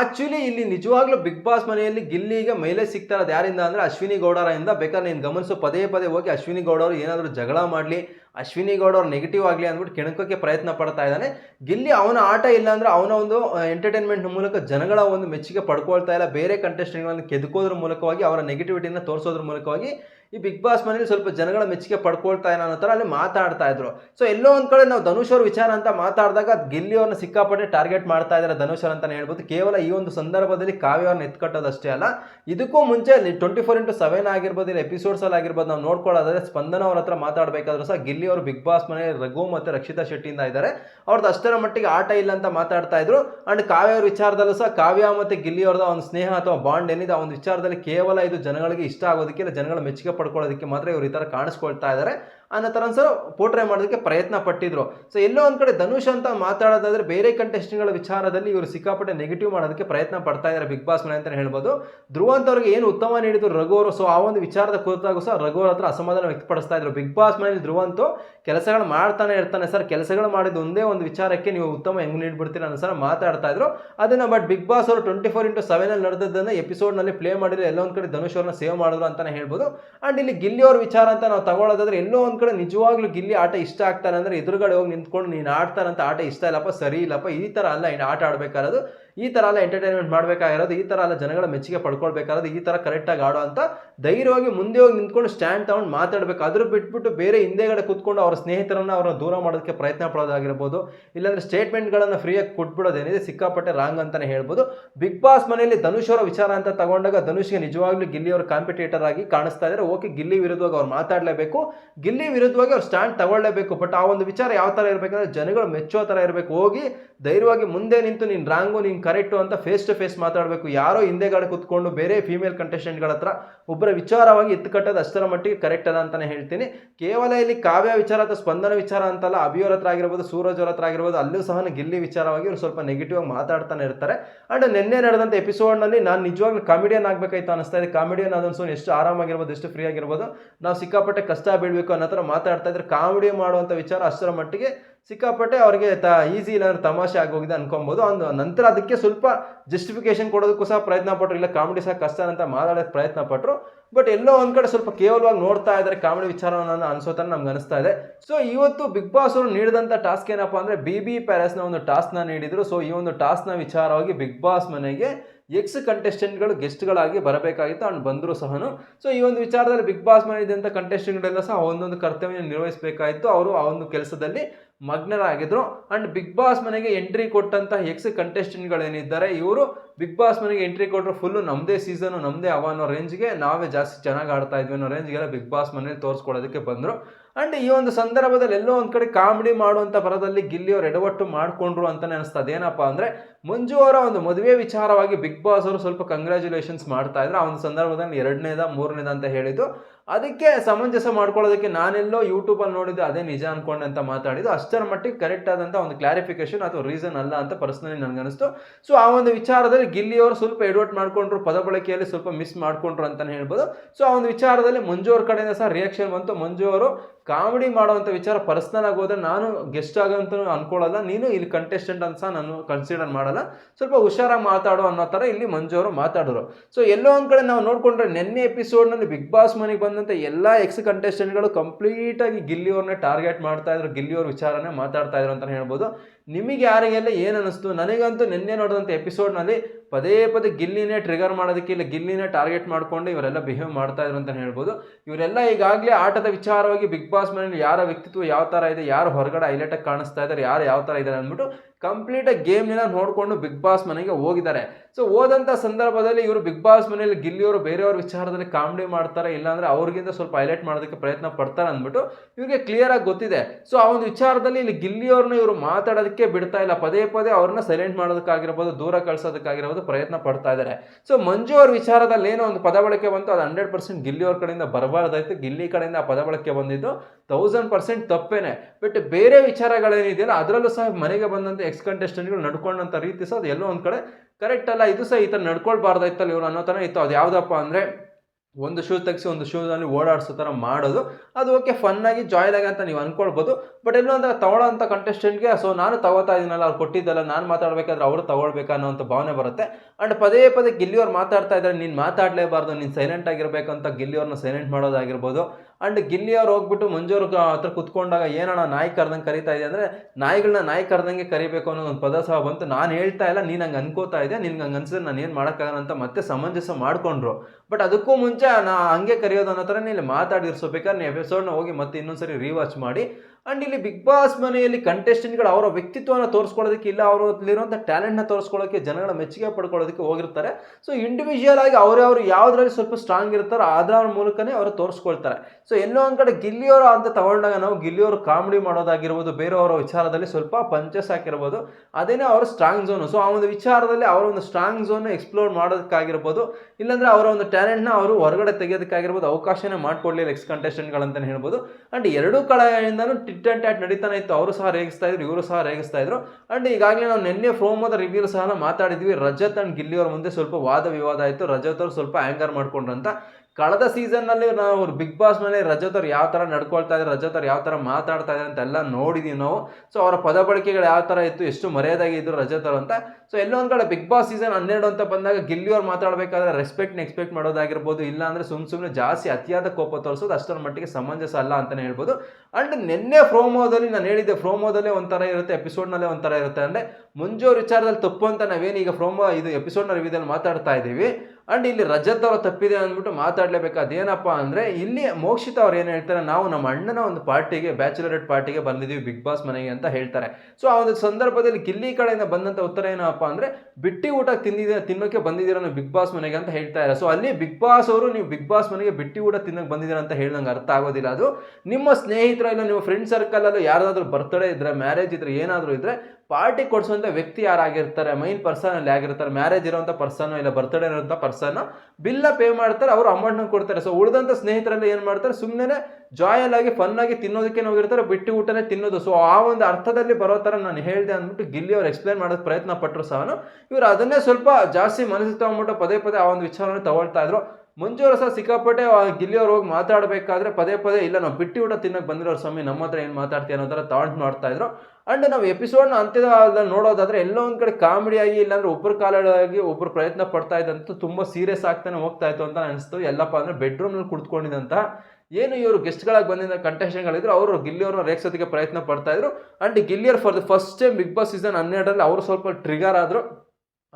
ಆಕ್ಚುಲಿ ಇಲ್ಲಿ ನಿಜವಾಗ್ಲೂ ಬಿಗ್ ಬಾಸ್ ಮನೆಯಲ್ಲಿ ಗಿಲ್ಲಿಗೆ ಮೇಲೆ ಸಿಗ್ತಾ ಇರೋದು ಯಾರಿಂದ ಅಂದ್ರೆ ಅಶ್ವಿನಿ ಗೌಡರಿಂದ ಬೇಕಾದ್ರೆ ನೀನು ಗಮನಿಸು, ಪದೇ ಪದೇ ಹೋಗಿ ಅಶ್ವಿನಿ ಗೌಡ ಅವರು ಏನಾದರೂ ಜಗಳ ಮಾಡಲಿ, ಅಶ್ವಿನಿ ಗೌಡ ಅವ್ರು ನೆಗೆಟಿವ್ ಆಗಲಿ ಅಂದ್ಬಿಟ್ಟು ಕೆಣಕೋಕೆ ಪ್ರಯತ್ನ ಪಡ್ತಾ ಇದ್ದಾನೆ. ಗಿಲ್ಲಿ ಅವನ ಆಟ ಇಲ್ಲ ಅಂದ್ರೆ ಅವನ ಒಂದು ಎಂಟರ್ಟೈನ್ಮೆಂಟ್ ಮೂಲಕ ಜನಗಳ ಒಂದು ಮೆಚ್ಚುಗೆ ಪಡ್ಕೊಳ್ತಾ ಇಲ್ಲ. ಬೇರೆ ಕಂಟೆಸ್ಟೆಂಟ್ಗಳನ್ನು ಕೆದಕೋದ್ರ ಮೂಲಕವಾಗಿ ಅವರ ನೆಗೆಟಿವಿಟಿಯನ್ನು ತೋರಿಸೋದ್ರ ಮೂಲಕವಾಗಿ ಈ ಬಿಗ್ ಬಾಸ್ ಮನೇಲಿ ಸ್ವಲ್ಪ ಜನಗಳ ಮೆಚ್ಚುಗೆ ಪಡ್ಕೊಳ್ತಾ ಇಲ್ಲ ಅನ್ನೋ ಥರ ಅಲ್ಲಿ ಮಾತಾಡ್ತಾ ಇದ್ರು. ಸೊ ಎಲ್ಲೋ ಒಂದು ಕಡೆ ನಾವು ಧನುಷ್ ಅವ್ರ ವಿಚಾರ ಅಂತ ಮಾತಾಡಿದಾಗ ಗಿಲ್ಲಿ ಅವ್ರನ್ನ ಸಿಕ್ಕಾಪಟ್ಟೆ ಟಾರ್ಗೆಟ್ ಮಾಡ್ತಾ ಇದ್ದಾರೆ ಧನುಷ್ ಅವ್ರ ಅಂತಾನೆ ಹೇಳ್ಬೋದು. ಕೇವಲ ಈ ಒಂದು ಸಂದರ್ಭದಲ್ಲಿ ಕಾವ್ಯ ಅವ್ರನ್ನ ಎತ್ಕಟ್ಟೋದಷ್ಟೇ ಅಲ್ಲ, ಇದಕ್ಕೂ ಮುಂಚೆ ಟ್ವೆಂಟಿ ಫೋರ್ ಇಂಟು ಸೆವೆನ್ ಆಗಿರ್ಬೋದು, ಇಲ್ಲ ಎಪಿಸೋಡ್ಸಲ್ಲಿ ಆಗಿರ್ಬೋದು ನಾವು ನೋಡ್ಕೊಳ್ಳೋದಾದ್ರೆ ಸ್ಪಂದನ ಅವ್ರ ಹತ್ರ ಮಾತಾಡಬೇಕಾದ್ರೂ ಸಹ ಗಿಲ್ಲಿ ಅವರು ಬಿಗ್ ಬಾಸ್ ಮನೆ ರಘು ಮತ್ತು ರಕ್ಷಿತಾ ಶೆಟ್ಟಿಯಿಂದ ಇದ್ದಾರೆ. ಅವ್ರದ್ದು ಅಷ್ಟರ ಮಟ್ಟಿಗೆ ಆಟ ಇಲ್ಲ ಅಂತ ಮಾತಾಡ್ತಾ ಇದ್ರು. ಅಂಡ್ ಕಾವ್ಯ ಅವ್ರ ವಿಚಾರದಲ್ಲೂ ಸಹ ಕಾವ್ಯ ಮತ್ತು ಗಿಲ್ಲಿ ಅವ್ರದ್ದು ಒಂದು ಸ್ನೇಹ ಅಥವಾ ಬಾಂಡ್ ಏನಿದೆ ಆ ಒಂದು ವಿಚಾರದಲ್ಲಿ ಕೇವಲ ಇದು ಜನಗಳಿಗೆ ಇಷ್ಟ ಆಗೋದಕ್ಕೆ ಜನಗಳ ಮೆಚ್ಚುಗೆ ಪಡ್ಕೊಳ್ಳೋದಕ್ಕೆ ಮಾತ್ರ ಇವರು ಈ ಥರ ಕಾಣಿಸ್ಕೊಳ್ತಾ ಇದ್ದಾರೆ. ಅನ್ನೋ ಥರ ಸರ್ ಪೋಟ್ರೆ ಮಾಡೋದಕ್ಕೆ ಪ್ರಯತ್ನ ಪಟ್ಟಿದ್ರು. ಸೊ ಎಲ್ಲೋ ಒಂದು ಕಡೆ ಧನುಷ್ ಅಂತ ಮಾತಾಡೋದಾದ್ರೆ ಬೇರೆ ಕಂಟೆಸ್ಟೆಂಟ್ಗಳ ವಿಚಾರದಲ್ಲಿ ಇವರು ಸಿಕ್ಕಾಪಟ್ಟೆ ನೆಗೆಟಿವ್ ಮಾಡೋದಕ್ಕೆ ಪ್ರಯತ್ನ ಪಡ್ತಾ ಇದ್ದಾರೆ ಬಿಗ್ ಬಾಸ್ ಮನೆ ಅಂತಲೇ ಹೇಳ್ಬೋದು. ಧ್ರುವ ಅಂತವ್ರಿಗೆ ಏನು ಉತ್ತಮ ನೀಡಿದ್ರು ರಘು ಅವರು? ಸೊ ಆ ಒಂದು ವಿಚಾರದ ಕುರಿತಾಗೂ ಸಹ ರಘು ಅವ್ರ ಹತ್ರ ಅಸಮಾಧಾನ ವ್ಯಕ್ತಪಡಿಸ್ತಾ ಇದ್ರು. ಬಿಗ್ ಬಾಸ್ ಮನೇಲಿ ಅಂತೂ ಕೆಲಸಗಳು ಮಾಡ್ತಾನೆ ಇರ್ತಾನೆ ಸರ್. ಕೆಲಸಗಳು ಮಾಡಿದ ಒಂದೇ ಒಂದು ವಿಚಾರಕ್ಕೆ ನೀವು ಉತ್ತಮ ಹೆಂಗೆ ನೀಡ್ಬಿಡ್ತೀರ ಅನ್ನೋ ಸರ್ ಮಾತಾಡ್ತಾ ಇದ್ರು. ಅದನ್ನ ಬಟ್ ಬಿಗ್ ಬಾಸ್ ಅವರು ಟ್ವೆಂಟಿ ಫೋರ್ ಇಂಟು ಸೆವೆನಲ್ಲಿ ನಡೆದದ್ದನ್ನು ಎಪಿಸೋಡ್ನಲ್ಲಿ ಪ್ಲೇ ಮಾಡಿದ್ರೆ ಎಲ್ಲೋ ಒಂದು ಕಡೆ ಧನುಷ್ ಅವ್ರನ್ನ ಸೇವ್ ಮಾಡಿದ್ರು ಅಂತಾನೆ ಹೇಳ್ಬೋದು. ಅಂಡ್ ಇಲ್ಲಿ ಗಿಲ್ಲಿ ಅವ್ರ ವಿಚಾರ ಅಂತ ನಾವು ತಗೊಳ್ಳೋದಾದ್ರೆ ಎಲ್ಲೋ ಒಂದು ಕಡೆ ನಿಜವಾಗ್ಲೂ ಗಿಲ್ಲಿ ಆಟ ಇಷ್ಟ ಆಗ್ತಾನೆ ಅಂದ್ರೆ ಎದುರುಗಡೆ ಹೋಗಿ ನಿಂತ್ಕೊಂಡು ನೀನು ಆಡ್ತಾನಂತ ಆಟ ಇಷ್ಟ ಇಲ್ಲಪ್ಪ, ಸರಿ ಇಲ್ಲಪ್ಪ, ಈ ಥರ ಅಲ್ಲ ಇನ್ನು ಆಟ ಆಡಬೇಕಾರದು ಈ ಥರ ಎಲ್ಲ ಎಂಟರ್ಟೈನ್ಮೆಂಟ್ ಮಾಡಬೇಕಾಗಿರೋದು, ಈ ಥರ ಎಲ್ಲ ಜನಗಳ ಮೆಚ್ಚುಗೆ ಪಡ್ಕೊಳ್ಬೇಕಾಗಿರೋದು, ಈ ಥರ ಕರೆಕ್ಟಾಗಿ ಆಡೋ ಅಂತ ಧೈರ್ಯವಾಗಿ ಮುಂದೆ ಹೋಗಿ ನಿಂತ್ಕೊಂಡು ಸ್ಟ್ಯಾಂಡ್ ತಗೊಂಡು ಮಾತಾಡಬೇಕು. ಅದ್ರ ಬಿಟ್ಬಿಟ್ಟು ಬೇರೆ ಹಿಂದೆಗಡೆ ಕೂತ್ಕೊಂಡು ಅವರ ಸ್ನೇಹಿತರನ್ನ ಅವ್ರನ್ನ ದೂರ ಮಾಡೋದಕ್ಕೆ ಪ್ರಯತ್ನ ಪಡೋದಾಗಿರ್ಬೋದು, ಇಲ್ಲಾಂದರೆ ಸ್ಟೇಟ್ಮೆಂಟ್ಗಳನ್ನು ಫ್ರೀಯಾಗಿ ಕೊಟ್ಬಿಡೋದೇನಿದೆ ಸಿಕ್ಕಾಪಟ್ಟೆ ರಾಂಗ್ ಅಂತಲೇ ಹೇಳ್ಬೋದು. ಬಿಗ್ ಬಾಸ್ ಮನೆಯಲ್ಲಿ ಧನುಷ್ ಅವರ ವಿಚಾರ ಅಂತ ತಗೊಂಡಾಗ ಧನುಷ್ಗೆ ನಿಜವಾಗ್ಲೂ ಗಿಲ್ಲಿ ಅವರ ಕಾಂಪಿಟೇಟರ್ ಆಗಿ ಕಾಣಿಸ್ತಾ ಇದ್ದಾರೆ ಓಕೆ, ಗಿಲ್ಲಿ ವಿರುದ್ಧವಾಗಿ ಅವ್ರು ಮಾತಾಡಲೇಬೇಕು. ಗಿಲ್ಲಿ ವಿರುದ್ಧವಾಗಿ ಅವ್ರು ಸ್ಟ್ಯಾಂಡ್ ತಗೊಳ್ಳೇಬೇಕು. ಬಟ್ ಆ ಒಂದು ವಿಚಾರ ಯಾವ ಥರ ಇರಬೇಕಂದ್ರೆ, ಜನಗಳು ಮೆಚ್ಚೋ ಥರ ಇರಬೇಕು. ಹೋಗಿ ಧೈರ್ಯವಾಗಿ ಮುಂದೆ ನಿಂತು ನೀನು ರಾಂಗು ನೀನು ಕರೆಕ್ಟು ಅಂತ ಫೇಸ್ ಟು ಫೇಸ್ ಮಾತಾಡಬೇಕು. ಯಾರೋ ಹಿಂದೆಗಡೆ ಕುತ್ಕೊಂಡು ಬೇರೆ ಫೀಮೇಲ್ ಕಂಟೆಸ್ಟೆಂಟ್ಗಳ ಹತ್ರ ಒಬ್ಬರ ವಿಚಾರವಾಗಿ ಎತ್ತುಕಟ್ಟೋದು ಅಷ್ಟರ ಮಟ್ಟಿಗೆ ಕರೆಕ್ಟ್ ಅದ ಅಂತಲೇ ಹೇಳ್ತೀನಿ. ಕೇವಲ ಇಲ್ಲಿ ಕಾವ್ಯ ವಿಚಾರ ಅಥವಾ ಸ್ಪಂದನ ವಿಚಾರ ಅಂತಲ್ಲ ಅಭಿಯೋರ ಹತ್ರ ಆಗಿರ್ಬೋದು, ಸೂರಜ್ ಅವ್ರ ಹತ್ರ ಆಗಿರ್ಬೋದು, ಅಲ್ಲೂ ಸಹ ಗೆಲ್ಲಿ ವಿಚಾರವಾಗಿ ಇವರು ಸ್ವಲ್ಪ ನೆಗೆಟಿವ್ ಆಗಿ ಮಾತಾಡ್ತಾನೆ ಇರ್ತಾರೆ. ಅಂಡ್ ನಿನ್ನೆ ನಡೆದಂಥ ಎಪಿಸೋಡ್ನಲ್ಲಿ ನಾನು ನಿಜವಾಗ್ಲೂ ಕಾಮಿಡಿಯನ್ ಆಗಬೇಕಾಯ್ತು ಅನಿಸ್ತಾ ಇದೆ. ಕಾಮಿಡಿಯನ್ ಅದೊಂದು ಎಷ್ಟು ಆರಾಮಾಗಿರ್ಬೋದು ಎಷ್ಟು ಫ್ರೀ ಆಗಿರ್ಬೋದು. ನಾವು ಸಿಕ್ಕಾಪಟ್ಟೆ ಕಷ್ಟ ಬೀಳಬೇಕು ಅನ್ನೋ ಥರ ಮಾತಾಡ್ತಾ ಇದ್ರೆ ಕಾಮಿಡಿ ಮಾಡುವಂಥ ವಿಚಾರ ಅಷ್ಟರ ಮಟ್ಟಿಗೆ ಸಿಕ್ಕಾಪಟ್ಟೆ ಅವ್ರಿಗೆ ತ ಈಸಿ ಇಲ್ಲಾಂದ್ರೆ ತಮಾಷೆ ಆಗೋಗಿದೆ ಅನ್ಕೊಬೋದು. ಒಂದು ನಂತರ ಅದಕ್ಕೆ ಸ್ವಲ್ಪ ಜಸ್ಟಿಫಿಕೇಶನ್ ಕೊಡೋದಕ್ಕೂ ಸಹ ಪ್ರಯತ್ನ ಪಟ್ಟರು ಇಲ್ಲ ಕಾಮಿಡಿ ಸಹ ಕಷ್ಟ ಅಂತ ಮಾತಾಡೋಕ್ಕೆ ಪ್ರಯತ್ನ ಪಟ್ಟರು ಬಟ್ ಎಲ್ಲೋ ಒಂದ್ ಕಡೆ ಸ್ವಲ್ಪ ಕೇವಲವಾಗಿ ನೋಡ್ತಾ ಇದ್ದಾರೆ ಕಾಮಿಡಿ ವಿಚಾರವನ್ನು ಅನ್ಸೋ ನಮ್ಗೆ ಅನಿಸ್ತಾ ಇದೆ. ಸೊ ಇವತ್ತು ಬಿಗ್ ಬಾಸ್ ಅವರು ನೀಡಿದಂಥ ಟಾಸ್ಕ್ ಏನಪ್ಪಾ ಅಂದ್ರೆ ಬಿ ಬಿ ಪ್ಯಾಲೇಸ್ನ ಒಂದು ಟಾಸ್ಕ್ನ ನೀಡಿದ್ರು. ಸೊ ಈ ಒಂದು ಟಾಸ್ಕ್ನ ವಿಚಾರವಾಗಿ ಬಿಗ್ ಬಾಸ್ ಮನೆಗೆ ಎಕ್ಸ್ ಕಂಟೆಸ್ಟೆಂಟ್ಗಳು ಗೆಸ್ಟ್ಗಳಾಗಿ ಬರಬೇಕಾಗಿತ್ತು ಅಂಡ್ ಬಂದರು ಸಹನು. ಸೊ ಈ ಒಂದು ವಿಚಾರದಲ್ಲಿ ಬಿಗ್ ಬಾಸ್ ಮನೆ ಮನೆಯಿದ್ದಂಥ ಕಂಟೆಸ್ಟೆಂಟ್ಗಳೆಲ್ಲ ಸಹ ಒಂದೊಂದು ಕರ್ತವ್ಯ ನಿರ್ವಹಿಸಬೇಕಾಯಿತು. ಅವರು ಆ ಒಂದು ಕೆಲಸದಲ್ಲಿ ಮಗ್ನರಾಗಿದ್ರು. ಅಂಡ್ ಬಿಗ್ ಬಾಸ್ ಮನೆಗೆ ಎಂಟ್ರಿ ಕೊಟ್ಟಂತ ಎಕ್ಸ್ ಕಂಟೆಸ್ಟೆಂಟ್ಗಳೇನಿದ್ದಾರೆ ಇವರು ಬಿಗ್ ಬಾಸ್ ಮನೆಗೆ ಎಂಟ್ರಿ ಕೊಟ್ಟರು ಫುಲ್ಲು ನಮ್ಮದೇ ಸೀಸನು ನಮ್ಮದೇ ಅವ ಅನ್ನೋ ರೇಂಜ್ಗೆ ನಾವೇ ಜಾಸ್ತಿ ಚೆನ್ನಾಗಿ ಆಡ್ತಾ ಇದ್ವಿ ಅನ್ನೋ ರೇಂಜ್ಗೆಲ್ಲ ಬಿಗ್ ಬಾಸ್ ಮನೇಲಿ ತೋರಿಸ್ಕೊಳ್ಳೋದಕ್ಕೆ ಬಂದರು. ಅಂಡ್ ಈ ಒಂದು ಸಂದರ್ಭದಲ್ಲಿ ಎಲ್ಲೋ ಒಂದು ಕಡೆ ಕಾಮಿಡಿ ಮಾಡುವಂಥ ಪರದಲ್ಲಿ ಗಿಲ್ಲಿಯವರು ಎಡವಟ್ಟು ಮಾಡಿಕೊಂಡ್ರು ಅಂತಲೇ ಅನಿಸ್ತದೆ ಅದೇನಪ್ಪ ಅಂದರೆ, ಮಂಜು ಅವರ ಒಂದು ಮದುವೆ ವಿಚಾರವಾಗಿ ಬಿಗ್ ಬಾಸ್ ಅವರು ಸ್ವಲ್ಪ ಕಂಗ್ರ್ಯಾಚುಲೇಷನ್ಸ್ ಮಾಡ್ತಾ ಇದ್ರು. ಆ ಒಂದು ಸಂದರ್ಭದಲ್ಲಿ ಎರಡನೇದ, ಮೂರನೇದ ಅಂತ ಹೇಳಿದ್ದು. ಅದಕ್ಕೆ ಸಮಂಜಸ ಮಾಡ್ಕೊಳ್ಳೋದಕ್ಕೆ ನಾನೆಲ್ಲೋ ಯೂಟ್ಯೂಬಲ್ಲಿ ನೋಡಿದ್ದು ಅದೇ ನಿಜ ಅನ್ಕೊಂಡೆ ಅಂತ ಮಾತಾಡಿದ್ದು, ಅಷ್ಟರ ಮಟ್ಟಿಗೆ ಕರೆಕ್ಟ್ ಆದಂಥ ಒಂದು ಕ್ಲಾರಿಫಿಕೇಶನ್ ಅಥವಾ ರೀಸನ್ ಅಲ್ಲ ಅಂತ ಪರ್ಸನಲಿ ನನಗನ್ನಿಸ್ತು. ಸೊ ಆ ಒಂದು ವಿಚಾರದಲ್ಲಿ ಗಿಲ್ಲಿಯವರು ಸ್ವಲ್ಪ ಎಡ್ವರ್ಟ್ ಮಾಡ್ಕೊಂಡ್ರು, ಪದ ಬಳಕೆಯಲ್ಲಿ ಸ್ವಲ್ಪ ಮಿಸ್ ಮಾಡ್ಕೊಂಡ್ರು ಅಂತಲೇ ಹೇಳ್ಬೋದು. ಸೊ ಆ ಒಂದು ವಿಚಾರದಲ್ಲಿ ಮಂಜು ಅವ್ರ ಕಡೆಯಿಂದ ಸಹ ರಿಯಾಕ್ಷನ್ ಬಂತು. ಮಂಜು ಅವರು ಕಾಮಿಡಿ ಮಾಡುವಂಥ ವಿಚಾರ ಪರ್ಸ್ನಲ್ ಆಗಿ ಹೋದ್ರೆ ನಾನು ಗೆಸ್ಟ್ ಆಗಂತ ಅನ್ಕೊಳ್ಳಲ್ಲ ನೀನು ಇಲ್ಲಿ ಕಂಟೆಸ್ಟೆಂಟ್ ಅಂತ ಸಹ ನಾನು ಕನ್ಸಿಡರ್ ಮಾಡಲ್ಲ. ಸ್ವಲ್ಪ ಹುಷಾರಾಗಿ ಮಾತಾಡು ಅನ್ನೋ ಥರ ಇಲ್ಲಿ ಮಂಜು ಅವರು ಮಾತಾಡಿದ್ರು. ಸೊ ಎಲ್ಲೋ ಒಂದು ಕಡೆ ನಾವು ನೋಡಿಕೊಂಡ್ರೆ ನಿನ್ನೆ ಎಪಿಸೋಡ್ನಲ್ಲಿ ಬಿಗ್ ಬಾಸ್ ಮನೆಗೆ ಬಂದಂಥ ಎಲ್ಲ ಎಕ್ಸ್ ಕಂಟೆಸ್ಟೆಂಟ್ಗಳು ಕಂಪ್ಲೀಟಾಗಿ ಗಿಲ್ಲಿಯವ್ರನ್ನೇ ಟಾರ್ಗೆಟ್ ಮಾಡ್ತಾ ಇದ್ರು. ಗಿಲ್ಲಿಯವ್ರ ವಿಚಾರನೇ ಮಾತಾಡ್ತಾ ಇದ್ರು ಅಂತಲೇ ಹೇಳ್ಬೋದು. ನಿಮಗೆ ಯಾರಿಗೆಲ್ಲ ಏನು ಅನ್ನಿಸ್ತು ನನಗಂತೂ ನಿನ್ನೆ ನೋಡಿದಂಥ ಎಪಿಸೋಡ್ನಲ್ಲಿ ಪದೇ ಪದೇ ಗಿಲ್ಲಿನೇ ಟ್ರಿಗರ್ ಮಾಡೋದಕ್ಕೆ ಇಲ್ಲ, ಗಿಲ್ಲಿನೇ ಟಾರ್ಗೆಟ್ ಮಾಡಿಕೊಂಡು ಇವರೆಲ್ಲ ಬಿಹೇವ್ ಮಾಡ್ತಾ ಇದ್ರು ಅಂತ ಹೇಳ್ಬೋದು. ಇವರೆಲ್ಲ ಈಗಾಗಲೇ ಆಟದ ವಿಚಾರವಾಗಿ ಬಿಗ್ ಬಾಸ್ ಮನೇಲಿ ಯಾರ ವ್ಯಕ್ತಿತ್ವ ಯಾವ ಥರ ಇದೆ, ಯಾರು ಹೊರಗಡೆ ಹೈಲೈಟಾಗಿ ಕಾಣಿಸ್ತಾ ಇದ್ದಾರೆ ಯಾರು ಯಾವ ಥರ ಇದ್ದಾರೆ ಅಂದ್ಬಿಟ್ಟು ಕಂಪ್ಲೀಟಾಗಿ ಗೇಮ್ನೆಲ್ಲ ನೋಡಿಕೊಂಡು ಬಿಗ್ ಬಾಸ್ ಮನೆಗೆ ಹೋಗಿದ್ದಾರೆ. ಸೊ ಹೋದಂಥ ಸಂದರ್ಭದಲ್ಲಿ ಇವರು ಬಿಗ್ ಬಾಸ್ ಮನೆಯಲ್ಲಿ ಗಿಲ್ಲಿಯವರು ಬೇರೆಯವ್ರ ವಿಚಾರದಲ್ಲಿ ಕಾಮಿಡಿ ಮಾಡ್ತಾರೆ ಇಲ್ಲಾಂದರೆ ಅವ್ರಿಗಿಂತ ಸ್ವಲ್ಪ ಹೈಲೈಟ್ ಮಾಡೋದಕ್ಕೆ ಪ್ರಯತ್ನ ಪಡ್ತಾರೆ ಅಂದ್ಬಿಟ್ಟು ಇವರಿಗೆ ಕ್ಲಿಯರ್ ಆಗಿ ಗೊತ್ತಿದೆ. ಸೊ ಆ ಒಂದು ವಿಚಾರದಲ್ಲಿ ಇಲ್ಲಿ ಗಿಲ್ಲಿಯವ್ರನ್ನ ಇವರು ಮಾತಾಡೋದಕ್ಕೆ ಬಿಡ್ತಾ ಇಲ್ಲ. ಪದೇ ಪದೇ ಅವ್ರನ್ನ ಸೈಲೆಂಟ್ ಮಾಡೋದಕ್ಕಾಗಿರ್ಬೋದು, ದೂರ ಕಳಿಸೋದಕ್ಕಾಗಿರ್ಬೋದು ಪ್ರಯತ್ನ ಪಡ್ತಾ ಇದ್ದಾರೆ. ಸೊ ಮಂಜು ಅವ್ರ ವಿಚಾರದಲ್ಲಿ ಏನೋ ಒಂದು ಪದ ಬಳಕೆ ಬಂತು, ಅದು ಹಂಡ್ರೆಡ್ ಪರ್ಸೆಂಟ್ ಗಿಲ್ಲಿಯವ್ರ ಕಡೆಯಿಂದ ಬರಬಾರ್ದಾಯ್ತು. ಗಿಲ್ಲಿ ಕಡೆಯಿಂದ ಆ ಪದ ಬಳಕೆ ಬಂದಿದ್ದು ತೌಸಂಡ್ ಪರ್ಸೆಂಟ್ ತಪ್ಪೇನೆ. ಬಟ್ ಬೇರೆ ವಿಚಾರಗಳೇನಿದೆಯಲ್ಲ, ಅದರಲ್ಲೂ ಸಹ ಮನೆಗೆ ಬಂದಂಥ ಎಕ್ಸ್ ಕಂಟೆಸ್ಟೆಂಟ್ಗಳು ನಡ್ಕೊಂಡಂಥ ರೀತಿ ಸಹ ಅದು ಎಲ್ಲೋ ಒಂದು ಕಡೆ ಕರೆಕ್ಟ್ ಅಲ್ಲ, ಇದು ಸಹ ಈ ಥರ ನಡ್ಕೊಳ್ಬಾರ್ದಾಯ್ತಲ್ಲ ಇವ್ರು ಅನ್ನೋ ಥರ ಇತ್ತು. ಅದು ಯಾವುದಪ್ಪ ಅಂದರೆ ಒಂದು ಶೂ ತೆಗೆಸಿ ಒಂದು ಶೂದಲ್ಲಿ ಓಡಾಡಿಸೋ ಥರ ಮಾಡೋದು. ಅದು ಓಕೆ ಫನ್ನಾಗಿ ಜಾಯಿನ್ ಆಗಿ ಅಂತ ನೀವು ಅನ್ಕೊಳ್ಬೋದು. ಬಟ್ ಎಲ್ಲೋ ಅಂದ್ರೆ ತಗೊಳ್ಳೋ ಅಂಥ ಕಂಟೆಸ್ಟೆಂಟ್ಗೆ ಸೊ ನಾನು ತಗೋತಾ ಇದೀನಲ್ಲ ಅವ್ರು ಕೊಟ್ಟಿದ್ದಲ್ಲ, ನಾನು ಮಾತಾಡಬೇಕಾದ್ರೆ ಅವರು ತಗೊಳ್ಬೇಕಾ ಅಂತ ಭಾವನೆ ಬರುತ್ತೆ. ಆ್ಯಂಡ್ ಪದೇ ಪದೇ ಗಿಲ್ಲಿಯವ್ರು ಮಾತಾಡ್ತಾ ಇದ್ದಾರೆ ನೀನು ಮಾತಾಡಲೇಬಾರ್ದು, ನೀನು ಸೈಲೆಂಟ್ ಆಗಿರಬೇಕಂತ ಅಂತ ಗಿಲ್ಲಿಯವ್ರನ್ನ ಸೈಲೆಂಟ್ ಮಾಡೋದಾಗಿರ್ಬೋದು. ಆ್ಯಂಡ್ ಗಿಲ್ಲಿಯವ್ರು ಹೋಗ್ಬಿಟ್ಟು ಮಂಜೂರು ಹತ್ರ ಕುತ್ಕೊಂಡಾಗ ಏನಣ್ಣ ನಾಯಿ ಕರ್ದಂಗೆ ಕರಿತಾ ಇದೆ ಅಂದರೆ ನಾಯಿಗಳನ್ನ ನಾಯಿ ಕರ್ದಂಗೆ ಕರಿಬೇಕು ಅನ್ನೋ ಒಂದು ಪದ ಸಹ ಬಂತು. ನಾನು ಹೇಳ್ತಾ ಇಲ್ಲ, ನೀನು ಹಂಗೆ ಅನ್ಕೋತಾ ಇದೆ ನಿನ್ಗೆ ಹಂಗೆ ಅನ್ಸಿದ್ರೆ ನಾನು ಏನು ಮಾಡೋಕ್ಕಾಗಲ್ಲ ಅಂತ ಮತ್ತೆ ಸಮಂಜಸ ಮಾಡ್ಕೊಂಡ್ರು. ಬಟ್ ಅದಕ್ಕೂ ಮುಂಚೆ ನಾ ಹಂಗೆ ಕರೆಯೋದು ಅನ್ನೋ ಥರ ಇಲ್ಲಿ ಮಾತಾಡಿರ್ಸೋ ಬೇಕಾದ್ರೆ ನೀವು ಎಪಿಸೋಡ್ನ ಹೋಗಿ ಮತ್ತೆ ಇನ್ನೊಂದ್ಸರಿ ರಿವಾಚ್ ಮಾಡಿ. ಆ್ಯಂಡ್ ಇಲ್ಲಿ ಬಿಗ್ ಬಾಸ್ ಮನೆಯಲ್ಲಿ ಕಂಟೆಸ್ಟೆಂಟ್ಗಳು ಅವರ ವ್ಯಕ್ತಿತ್ವನ ತೋರಿಸ್ಕೊಳ್ಳೋದಕ್ಕೆ ಇಲ್ಲ ಅವರಲ್ಲಿರುವಂಥ ಟ್ಯಾಲೆಂಟ್ನ ತೋರಿಸ್ಕೊಳ್ಳೋಕ್ಕೆ ಜನಗಳ ಮೆಚ್ಚುಗೆ ಪಡ್ಕೊಳ್ಳೋದಕ್ಕೆ ಹೋಗಿರ್ತಾರೆ. ಸೊ ಇಂಡಿವಿಜುವಲ್ ಆಗಿ ಅವರವರು ಯಾವುದ್ರಲ್ಲಿ ಸ್ವಲ್ಪ ಸ್ಟ್ರಾಂಗ್ ಇರ್ತಾರೋ ಅದರ ಮೂಲಕನೇ ಅವರು ತೋರಿಸ್ಕೊಳ್ತಾರೆ. ಸೊ ಎಲ್ಲೋ ಒಂದು ಕಡೆ ಗಿಲ್ಲಿಯವರು ಅಂತ ತಗೊಂಡಾಗ ನಾವು ಗಿಲ್ಲಿಯವರು ಕಾಮಿಡಿ ಮಾಡೋದಾಗಿರ್ಬೋದು, ಬೇರೆಯವರ ವಿಚಾರದಲ್ಲಿ ಸ್ವಲ್ಪ ಪಂಚಸ್ ಹಾಕಿರ್ಬೋದು, ಅದೇನೇ ಅವರ ಸ್ಟ್ರಾಂಗ್ ಝೋನು ಸೊ ಆ ಒಂದು ವಿಚಾರದಲ್ಲಿ ಅವರ ಒಂದು ಸ್ಟ್ರಾಂಗ್ ಝೋನ್ ಎಕ್ಸ್ಪ್ಲೋರ್ ಮಾಡೋದಕ್ಕಾಗಿರ್ಬೋದು, ಇಲ್ಲಾಂದರೆ ಅವರ ಒಂದು ಟ್ಯಾಲೆಂಟ್ನ ಅವರು ಹೊರಗಡೆ ತೆಗೆಯೋದಕ್ಕಾಗಿರ್ಬೋದು, ಅವಕಾಶನೇ ಮಾಡಿಕೊಡ್ಲಿಲ್ಲ ಎಕ್ಸ್ ಕಂಟೆಸ್ಟೆಂಟ್ಗಳಂತಲೇ ಹೇಳ್ಬೋದು. ಆ್ಯಂಡ್ ಎರಡೂ ಕಡೆಯಿಂದನೂ ಟಿಟ್ ಆ್ಯಂಡ್ ಟ್ಯಾಟ್ ನಡೀತಾನೆ ಇತ್ತು, ಅವರು ಸಹ ರೇಗಿಸ್ತಾ ಇದ್ರು, ಇವರು ಸಹ ರೇಗಿಸ್ತಾ ಇದ್ರು. ಆ್ಯಂಡ್ ಈಗಾಗಲೇ ನಾವು ನಿನ್ನೆ ಫ್ರೋಮದ ರಿವ್ಯೂ ಸಹ ಮಾತಾಡಿದ್ವಿ, ರಜತ್ ಅಂಡ್ ಗಿಲ್ಲಿ ಅವ್ರ ಮುಂದೆ ಸ್ವಲ್ಪ ವಾದ ವಿವಾದ ಆಯಿತು, ರಜತ್ ಅವರು ಸ್ವಲ್ಪ ಆ್ಯಂಗರ್ ಮಾಡ್ಕೊಂಡ್ರಂತ. ಕಳೆದ ಸೀಸನ್ನಲ್ಲಿ ನಾವು ಬಿಗ್ ಬಾಸ್ ರಜತ್ ಅವ್ರು ಯಾವ ಥರ ನಡ್ಕೊಳ್ತಾ ಇದ್ದಾರೆ ರಜತ್ ಅವ್ರು ಯಾವ ಥರ ಮಾತಾಡ್ತಾ ಇದ್ದಾರೆ ಅಂತೆಲ್ಲ ನೋಡಿದೀವಿ ನಾವು. ಸೊ ಅವರ ಪದ ಬಳಕೆಗಳು ಯಾವ ಥರ ಇತ್ತು, ಎಷ್ಟು ಮರ್ಯಾದಾಗಿ ಇದ್ರು ರಜತ್ ಅವ್ರು ಅಂತ. ಸೊ ಎಲ್ಲೋ ಒಂದು ಕಡೆ ಬಿಗ್ ಬಾಸ್ ಸೀಸನ್ ಹನ್ನೆರಡು ಅಂತ ಬಂದಾಗ ಗಿಲ್ಲಿಯವ್ರು ಮಾತಾಡಬೇಕಾದ್ರೆ ರೆಸ್ಪೆಕ್ಟ್ನ ಎಕ್ಸ್ಪೆಕ್ಟ್ ಮಾಡೋದಾಗಿರ್ಬೋದು, ಇಲ್ಲ ಅಂದರೆ ಸುಮ್ ಸುಮ್ಮನೆ ಜಾಸ್ತಿ ಅತಿಯಾದ ಕೋಪ ತೋರಿಸೋದು ಅಷ್ಟರ ಮಟ್ಟಿಗೆ ಸಮಂಜಸ ಅಲ್ಲ ಅಂತಲೇ ಹೇಳ್ಬೋದು. ಅಂಡ್ ನಿನ್ನೆ ಫ್ರೋಮೋದಲ್ಲಿ ನಾನು ಹೇಳಿದ್ದೆ ಫ್ರೋಮೋದಲ್ಲೇ ಒಂಥರ ಇರುತ್ತೆ ಎಪಿಸೋಡ್ನಲ್ಲೇ ಒಂಥರ ಇರುತ್ತೆ. ಅಂದರೆ ಮುಂಜೋ ವಿಚಾರದಲ್ಲಿ ತಪ್ಪು ಅಂತ ನಾವೇನು ಈಗ ಫ್ರೋಮೋ ಇದು ಎಪಿಸೋಡ್ನ ರಿವ್ಯೂದಲ್ಲಿ ಮಾತಾಡ್ತಾ ಇದ್ದೀವಿ. ಅಂಡ್ ಇಲ್ಲಿ ರಜತ್ ತಪ್ಪಿದೆ ಅಂದ್ಬಿಟ್ಟು ಮಾತಾಡಲೇಬೇಕು. ಅದೇನಪ್ಪ ಅಂದರೆ, ಇಲ್ಲಿ ಮೋಕ್ಷಿತ ಅವ್ರು ಏನು ಹೇಳ್ತಾರೆ, ನಾವು ನಮ್ಮ ಅಣ್ಣನ ಒಂದು ಪಾರ್ಟಿಗೆ, ಬ್ಯಾಚುಲರೇಟ್ ಪಾರ್ಟಿಗೆ ಬಂದಿದ್ದೀವಿ, ಬಿಗ್ ಬಾಸ್ ಮನೆಗೆ ಅಂತ ಹೇಳ್ತಾರೆ. ಸೊ ಆ ಒಂದು ಸಂದರ್ಭದಲ್ಲಿ ಗಿಲ್ಲಿ ಕಡೆಯಿಂದ ಬಂದಂಥ ಉತ್ತರ ಏನಪ್ಪ ಅಂದರೆ, ಬಿಟ್ಟಿ ಊಟ ತಿಂದಿದ ತಿನ್ನೋಕ್ಕೆ ಬಂದಿದ್ದೀರ ಬಿಗ್ ಬಾಸ್ ಮನೆಗೆ ಅಂತ ಹೇಳ್ತಾ ಇದ್ದಾರೆ. ಸೊ ಅಲ್ಲಿ ಬಿಗ್ ಬಾಸ್ ಅವರು, ನೀವು ಬಿಗ್ ಬಾಸ್ ಮನೆಗೆ ಬಿಟ್ಟಿ ಊಟ ತಿನ್ನೋಕೆ ಬಂದಿದ್ದೀರ ಅಂತ ಹೇಳ್ದಂಗೆ ಅರ್ಥ ಆಗೋದಿಲ್ಲ. ಅದು ನಿಮ್ಮ ಸ್ನೇಹಿತರ ಇಲ್ಲ ನಿಮ್ಮ ಫ್ರೆಂಡ್ ಸರ್ಕಲಲ್ಲೂ ಯಾರಾದರೂ ಬರ್ತ್ಡೇ ಇದ್ರೆ ಮ್ಯಾರೇಜ್ ಇದ್ರೆ ಏನಾದರೂ ಇದ್ರೆ ಪಾರ್ಟಿ ಕೊಡಿಸುವಂಥ ವ್ಯಕ್ತಿ ಯಾರಾಗಿರ್ತಾರೆ? ಮೈನ್ ಪರ್ಸನ್ ಅಲ್ಲಿ ಆಗಿರ್ತಾರೆ ಮ್ಯಾರೇಜ್ ಇರುವಂಥ ಪರ್ಸನ್ ಇಲ್ಲ ಬರ್ತ್ಡೇ ಇರುವಂಥ ಪರ್ಸನ್ ಬಿಲ್ಲ ಪೇ ಮಾಡ್ತಾರೆ, ಅವರು ಅಮೌಂಟ್ನ ಕೊಡ್ತಾರೆ. ಸೊ ಉಳಿದಂಥ ಸ್ನೇಹಿತರೆಲ್ಲ ಏನು ಮಾಡ್ತಾರೆ? ಸುಮ್ಮನೆ ಜಾಯಲ್ ಆಗಿ ಫನ್ ತಿನ್ನೋದಕ್ಕೆ ಹೋಗಿರ್ತಾರೆ? ಬಿಟ್ಟು ಊಟನೇ ತಿನ್ನೋದು. ಸೊ ಆ ಒಂದು ಅರ್ಥದಲ್ಲಿ ಬರೋ ಥರ ನಾನು ಹೇಳಿದೆ ಅಂದ್ಬಿಟ್ಟು ಗಿಲ್ಲಿ ಅವ್ರು ಎಕ್ಸ್ಪ್ಲೈನ್ ಮಾಡೋದು ಪ್ರಯತ್ನ ಪಟ್ಟರು ಸಹ ಇವರು ಅದನ್ನೇ ಸ್ವಲ್ಪ ಜಾಸ್ತಿ ಮನಸ್ಸಿಗೆ ತಗೊಂಡ್ಬಿಟ್ಟು ಪದೇ ಪದೇ ಆ ಒಂದು ವಿಚಾರವನ್ನು ತಗೊಳ್ತಾ ಇದ್ರು. ಮುಂಚೂರು ಸಹ ಸಿಕ್ಕಾಪಟ್ಟೆ ಗಿಲ್ಲಿಯವ್ರು ಹೋಗಿ ಮಾತಾಡಬೇಕಾದ್ರೆ ಪದೇ ಪದೇ, ಇಲ್ಲ, ನಾವು ಬಿಟ್ಟಿ ಊಟ ತಿನ್ನಕ್ಕೆ ಬಂದಿರೋ ಸ್ವಾಮಿ, ನಮ್ಮ ಹತ್ರ ಏನು ಮಾತಾಡ್ತೀವಿ ಅನ್ನೋ ಥರ ತಾಂಟ್ ಮಾಡ್ತಾ ಇದ್ರು. ಆ್ಯಂಡ್ ನಾವು ಎಪಿಸೋಡ್ನ ಅಂತ್ಯದ ನೋಡೋದಾದ್ರೆ ಎಲ್ಲೋ ಒಂದು ಕಡೆ ಕಾಮಿಡಿಯಾಗಿ ಇಲ್ಲಾಂದ್ರೆ ಒಬ್ಬರು ಕಾಲಾಗಿ ಒಬ್ಬರು ಪ್ರಯತ್ನ ಪಡ್ತಾ ಇದ್ದಂತೂ ತುಂಬ ಸೀರಿಯಸ್ ಆಗ್ತಾನೆ ಹೋಗ್ತಾ ಇತ್ತು ಅಂತ ಅನಿಸ್ತು. ಎಲ್ಲಪ್ಪ ಅಂದರೆ ಬೆಡ್ರೂಮ್ನಲ್ಲಿ ಕುಳಿತುಕೊಂಡಿದ್ದಂಥ ಏನು ಇವರು ಗೆಸ್ಟ್ಗಳಾಗಿ ಬಂದಿದ್ದ ಕಂಟೆಸ್ಟೆಂಟ್ಗಳಿದ್ರು ಅವರು ಗಿಲ್ಲಿಯವ್ರನ್ನ ರೇಗ್ಸೋದಕ್ಕೆ ಪ್ರಯತ್ನ ಪಡ್ತಾ ಇದ್ರು. And ಗಿಲ್ಲಿಯರ್ for the first time Bigg Boss season ಹನ್ನೆರಡರಲ್ಲಿ ಅವರು ಸ್ವಲ್ಪ ಟ್ರಿಗರ್ ಆದರು.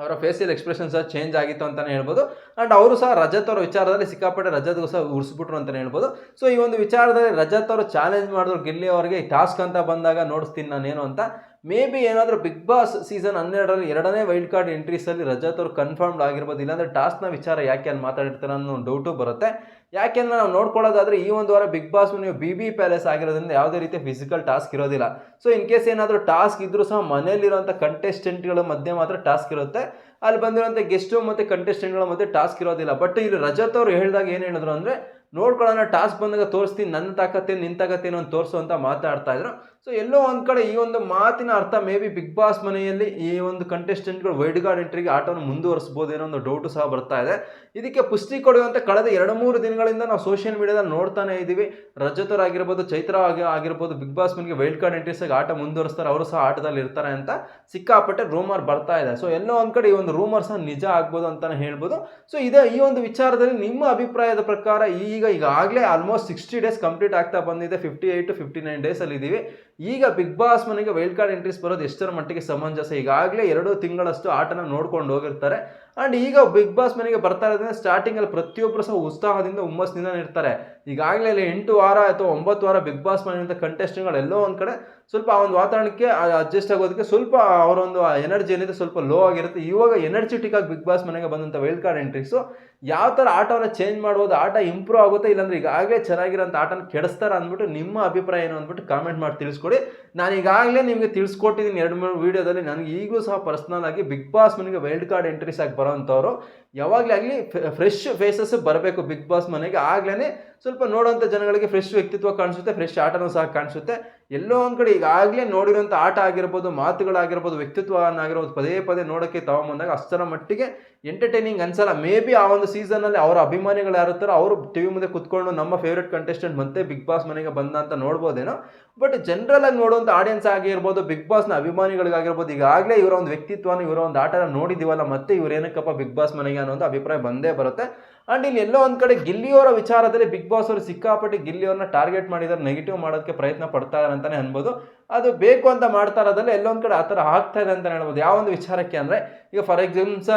ಅವರ ಫೇಸಿಯಲ್ ಎಕ್ಸ್ಪ್ರೆಷನ್ ಸಹ ಚೇಂಜ್ ಆಗಿತ್ತು ಅಂತಲೇ ಹೇಳ್ಬೋದು. ಆ್ಯಂಡ್ ಅವರು ಸಹ ರಜತ್ ಅವರ ವಿಚಾರದಲ್ಲಿ ಸಿಕ್ಕಾಪಟ್ಟೆ ರಜತ್ಗೂ ಸಹ ಉರ್ಸ್ಬಿಟ್ರು ಅಂತಲೇ ಹೇಳ್ಬೋದು. ಸೊ ಈ ಒಂದು ವಿಚಾರದಲ್ಲಿ ರಜತ್ ಅವರು ಚಾಲೆಂಜ್ ಮಾಡಿದ್ರು, ಗಿಲ್ಲಿ ಅವರಿಗೆ ಟಾಸ್ಕ್ ಅಂತ ಬಂದಾಗ ನೋಡಿಸ್ತೀನಿ ನಾನೇನು ಅಂತ. ಮೇ ಬಿ ಏನಾದರೂ ಬಿಗ್ ಬಾಸ್ ಸೀಸನ್ ಹನ್ನೆರಡರಲ್ಲಿ ಎರಡನೇ ವೈಲ್ಡ್ ಕಾರ್ಡ್ ಎಂಟ್ರೀಸಲ್ಲಿ ರಜತ್ ಅವರು ಕನ್ಫರ್ಮ್ಡ್ ಆಗಿರ್ಬೋದು, ಇಲ್ಲಾಂದರೆ ಟಾಸ್ಕ್ನ ವಿಚಾರ ಯಾಕೆ ಅಲ್ಲಿ ಮಾತಾಡಿರ್ತಾರೆ ಅನ್ನೋ ಡೌಟು ಬರುತ್ತೆ. ಯಾಕೆಂದ್ರೆ ನಾವು ನೋಡ್ಕೊಳ್ಳೋದಾದರೆ ಈ ಒಂದು ವಾರ ಬಿಗ್ ಬಾಸ್ ನೀವು ಬಿ ಬಿ ಪ್ಯಾಲೇಸ್ ಆಗಿರೋದ್ರಿಂದ ಯಾವುದೇ ರೀತಿಯ ಫಿಸಿಕಲ್ ಟಾಸ್ಕ್ ಇರೋದಿಲ್ಲ. ಸೊ ಇನ್ ಕೇಸ್ ಏನಾದರೂ ಟಾಸ್ಕ್ ಇದ್ದರೂ ಸಹ ಮನೆಯಲ್ಲಿರುವಂಥ ಕಂಟೆಸ್ಟೆಂಟ್ಗಳ ಮಧ್ಯೆ ಮಾತ್ರ ಟಾಸ್ಕ್ ಇರುತ್ತೆ. ಅಲ್ಲಿ ಬಂದಿರುವಂಥ ಗೆಸ್ಟು ಮತ್ತು ಕಂಟೆಸ್ಟೆಂಟ್ಗಳ ಮಧ್ಯೆ ಟಾಸ್ಕ್ ಇರೋದಿಲ್ಲ. ಬಟ್ ಇಲ್ಲಿ ರಜತ್ ಅವರು ಹೇಳಿದಾಗ ಏನು ಹೇಳಿದ್ರು ಅಂದರೆ, ನೋಡ್ಕೊಳ್ಳೋಣ ಟಾಸ್ಕ್ ಬಂದಾಗ ತೋರಿಸ್ತೀನಿ, ನನ್ನ ತಾಕತ್ತೇನು ನಿನ್ನ ತಾಕತ್ತೇನು ಅಂತ ತೋರಿಸು ಅಂತ ಮಾತಾಡ್ತಾ ಇದ್ರು. ಸೊ ಎಲ್ಲೋ ಒಂದು ಕಡೆ ಈ ಒಂದು ಮಾತಿನ ಅರ್ಥ ಮೇ ಬಿ ಬಿಗ್ ಬಾಸ್ ಮನೆಯಲ್ಲಿ ಈ ಒಂದು ಕಂಟೆಸ್ಟೆಂಟ್ಗಳು ವೈಡ್ ಗಾರ್ಡ್ ಎಂಟ್ರಿಗೆ ಆಟವನ್ನು ಮುಂದುವರಿಸ್ಬೋದು ಏನೋ ಒಂದು ಡೌಟು ಸಹ ಬರ್ತಾ ಇದೆ. ಇದಕ್ಕೆ ಪುಷ್ಟಿ ಕೊಡುವಂತೆ ಕಳೆದ ಎರಡು ಮೂರು ದಿನಗಳಿಂದ ನಾವು ಸೋಷಿಯಲ್ ಮೀಡಿಯಾದಲ್ಲಿ ನೋಡ್ತಾನೆ ಇದ್ದೀವಿ. ರಜತರಾಗಿರ್ಬೋದು ಚೈತ್ರ ಆಗಿ ಆಗಿರ್ಬೋದು, ಬಿಗ್ ಬಾಸ್ ಮನೆಗೆ ವೈಲ್ಡ್ ಕಾರ್ಡ್ ಎಂಟ್ರೀಸಾಗಿ ಆಟ ಮುಂದುವರಿಸ್ತಾರೆ. ಅವರು ಸಹ ಆಟದಲ್ಲಿ ಇರ್ತಾರೆ ಅಂತ ಸಿಕ್ಕಾಪಟ್ಟೆ ರೂಮರ್ ಬರ್ತಾ ಇದೆ. ಸೊ ಎಲ್ಲೋ ಒಂದು ಕಡೆ ಈ ಒಂದು ರೂಮರ್ ಸಹ ನಿಜ ಆಗ್ಬೋದು ಅಂತಲೇ ಹೇಳ್ಬೋದು. ಸೊ ಇದೇ ಈ ಒಂದು ವಿಚಾರದಲ್ಲಿ ನಿಮ್ಮ ಅಭಿಪ್ರಾಯದ ಪ್ರಕಾರ ಈಗ ಈಗಾಗಲೇ ಆಲ್ಮೋಸ್ಟ್ ಸಿಕ್ಸ್ಟಿ ಡೇಸ್ ಕಂಪ್ಲೀಟ್ ಆಗ್ತಾ ಬಂದಿದೆ. Fifty eight to fifty nine ಡೇಸಲ್ಲಿ ಇದ್ದೀವಿ. ಈಗ ಬಿಗ್ ಬಾಸ್ ಮನೆಗೆ ವೈಲ್ಡ್ ಕಾರ್ಡ್ ಎಂಟ್ರೀಸ್ ಬರೋದು ಎಷ್ಟರ ಮಟ್ಟಿಗೆ ಸಮಂಜಸ? ಈಗಾಗಲೇ ಎರಡು ತಿಂಗಳಷ್ಟು ಆಟನ ನೋಡ್ಕೊಂಡು ಹೋಗಿರ್ತಾರೆ. ಆ್ಯಂಡ್ ಈಗ ಬಿಗ್ ಬಾಸ್ ಮನೆಗೆ ಬರ್ತಾ ಇರೋದ್ರಿಂದ ಸ್ಟಾರ್ಟಿಂಗಲ್ಲಿ ಪ್ರತಿಯೊಬ್ಬರು ಸಹ ಉತ್ಸಾಹದಿಂದ ಹುಮ್ಮಸ್ಸಿಂದ ಇರ್ತಾರೆ ಈಗಾಗಲೇ ಇಲ್ಲಿ ಎಂಟು ವಾರ ಅಥವಾ ಒಂಬತ್ತು ವಾರ ಬಿಗ್ ಬಾಸ್ ಮನೆಯಿಂದ ಕಂಟೆಸ್ಟೆಂಟ್ಗಳು ಎಲ್ಲೋ ಒಂದು ಕಡೆ ಸ್ವಲ್ಪ ಆ ಒಂದು ವಾತಾವರಣಕ್ಕೆ ಅಡ್ಜಸ್ಟ್ ಆಗೋದಕ್ಕೆ ಸ್ವಲ್ಪ ಅವರೊಂದು ಎನರ್ಜಿ ಏನಿದೆ ಸ್ವಲ್ಪ ಲೋ ಆಗಿರುತ್ತೆ. ಇವಾಗ ಎನರ್ಜೆಟಿಕ್ ಆಗಿ ಬಿಗ್ ಬಾಸ್ ಮನೆಗೆ ಬಂದಂಥ ವೈಲ್ಡ್ ಕಾರ್ಡ್ ಎಂಟ್ರೀಸು ಯಾವ ಥರ ಆಟವನ್ನು ಚೇಂಜ್ ಮಾಡ್ಬೋದು, ಆಟ ಇಂಪ್ರೂವ್ ಆಗುತ್ತೆ ಇಲ್ಲಾಂದ್ರೆ ಈಗಾಗಲೇ ಚೆನ್ನಾಗಿರೋಂಥ ಆಟನ ಕೆಡಿಸ್ತಾರೆ ಅಂದ್ಬಿಟ್ಟು ನಿಮ್ಮ ಅಭಿಪ್ರಾಯ ಏನು ಅಂದ್ಬಿಟ್ಟು ಕಾಮೆಂಟ್ ಮಾಡಿ ತಿಳಿಸ್ಕೊಡಿ. ನಾನು ಈಗಾಗಲೇ ನಿಮಗೆ ತಿಳಿಸ್ಕೊಟ್ಟಿದ್ದೀನಿ ಎರಡು ಮೂರು ವೀಡಿಯೋದಲ್ಲಿ ನನಗೆ ಈಗಲೂ ಸಹ ಪರ್ಸ್ನಲ್ ಆಗಿ ಬಿಗ್ ಬಾಸ್ ಮನೆಗೆ ವೈಲ್ಡ್ ಕಾರ್ಡ್ ಎಂಟ್ರೀಸ್ ಆಗಿ ಬರೋಂಥವ್ರು. ಯಾವಾಗಲೇ ಆಗಲಿ ಫ್ರೆಶ್ ಫೇಸಸ್ ಬರಬೇಕು ಬಿಗ್ ಬಾಸ್ ಮನೆಗೆ. ಆಗ್ಲೇ ಸ್ವಲ್ಪ ನೋಡೋಂಥ ಜನಗಳಿಗೆ ಫ್ರೆಶ್ ವ್ಯಕ್ತಿತ್ವ ಕಾಣಿಸುತ್ತೆ ಫ್ರೆಶ್ ಆಟನೂ ಸಹ ಕಾಣಿಸುತ್ತೆ. ಎಲ್ಲೋ ಒಂದು ಕಡೆ ಈಗಾಗಲೇ ನೋಡಿರೋಂಥ ಆಟ ಆಗಿರ್ಬೋದು, ಮಾತುಗಳಾಗಿರ್ಬೋದು ವ್ಯಕ್ತಿತ್ವನಾಗಿರ್ಬೋದು ಪದೇ ಪದೇ ನೋಡೋಕ್ಕೆ ತಗೊಂಬಂದಾಗ ಅಷ್ಟರ ಮಟ್ಟಿಗೆ ಎಂಟರ್ಟೈನಿಂಗ್ ಅನ್ಸಲ್ಲ. ಮೇ ಬಿ ಆ ಒಂದು ಸೀಸನಲ್ಲಿ ಅವರ ಅಭಿಮಾನಿಗಳು ಯಾರುತ್ತಾರೋ ಅವರು ಟಿ ವಿ ಮುಂದೆ ಕುತ್ಕೊಂಡು ನಮ್ಮ ಫೇವ್ರೆಟ್ ಕಂಟೆಸ್ಟೆಂಟ್ ಮತ್ತೆ ಬಿಗ್ ಬಾಸ್ ಮನೆಗೆ ಬಂದ ಅಂತ ನೋಡ್ಬೋದೇನೋ. ಬಟ್ ಜನರಲ್ ಆಗಿ ನೋಡುವಂಥ ಆಡಿಯನ್ಸ್ ಆಗಿರ್ಬೋದು ಬಿಗ್ ಬಾಸ್ನ ಅಭಿಮಾನಿಗಳಿಗಾಗಿರ್ಬೋದು, ಈಗಾಗಲೇ ಇವರ ಒಂದು ವ್ಯಕ್ತಿತ್ವನ, ಇವರ ಒಂದು ಆಟನ ನೋಡಿದ್ದೀವಲ್ಲ ಮತ್ತೆ ಇವರೇನಕ್ಕಪ್ಪ ಏನಕ್ಕಪ್ಪ ಬಿಗ್ ಬಾಸ್ ಮನೆಗೆ ಅನ್ನೋ ಒಂದು ಅಭಿಪ್ರಾಯ ಬಂದೇ ಬರುತ್ತೆ. ಆ್ಯಂಡ್ ಇಲ್ಲಿ ಎಲ್ಲೋ ಒಂದು ಕಡೆ ಗಿಲ್ಲಿಯವರ ವಿಚಾರದಲ್ಲಿ ಬಿಗ್ ಬಾಸ್ ಅವರು ಸಿಕ್ಕಾಪಟ್ಟೆ ಗಿಲ್ಲಿಯವ್ರನ್ನ ಟಾರ್ಗೆಟ್ ಮಾಡಿದ್ದಾರೆ ನೆಗೆಟಿವ್ ಮಾಡೋದಕ್ಕೆ ಪ್ರಯತ್ನ ಪಡ್ತಾ ಇದ್ದಾರೆ ಅಂತಲೇ ಅನ್ಬೋದು. ಅದು ಬೇಕು ಅಂತ ಮಾಡ್ತಾ ಇರೋದಲ್ಲ ಎಲ್ಲೊಂದು ಕಡೆ ಆ ಥರ ಆಗ್ತಾ ಇದೆ ಅಂತ ಹೇಳ್ಬೋದು. ಯಾವ ಒಂದು ವಿಚಾರಕ್ಕೆ ಅಂದರೆ, ಈಗ ಫಾರ್ ಎಕ್ಸಾಮ್ಸ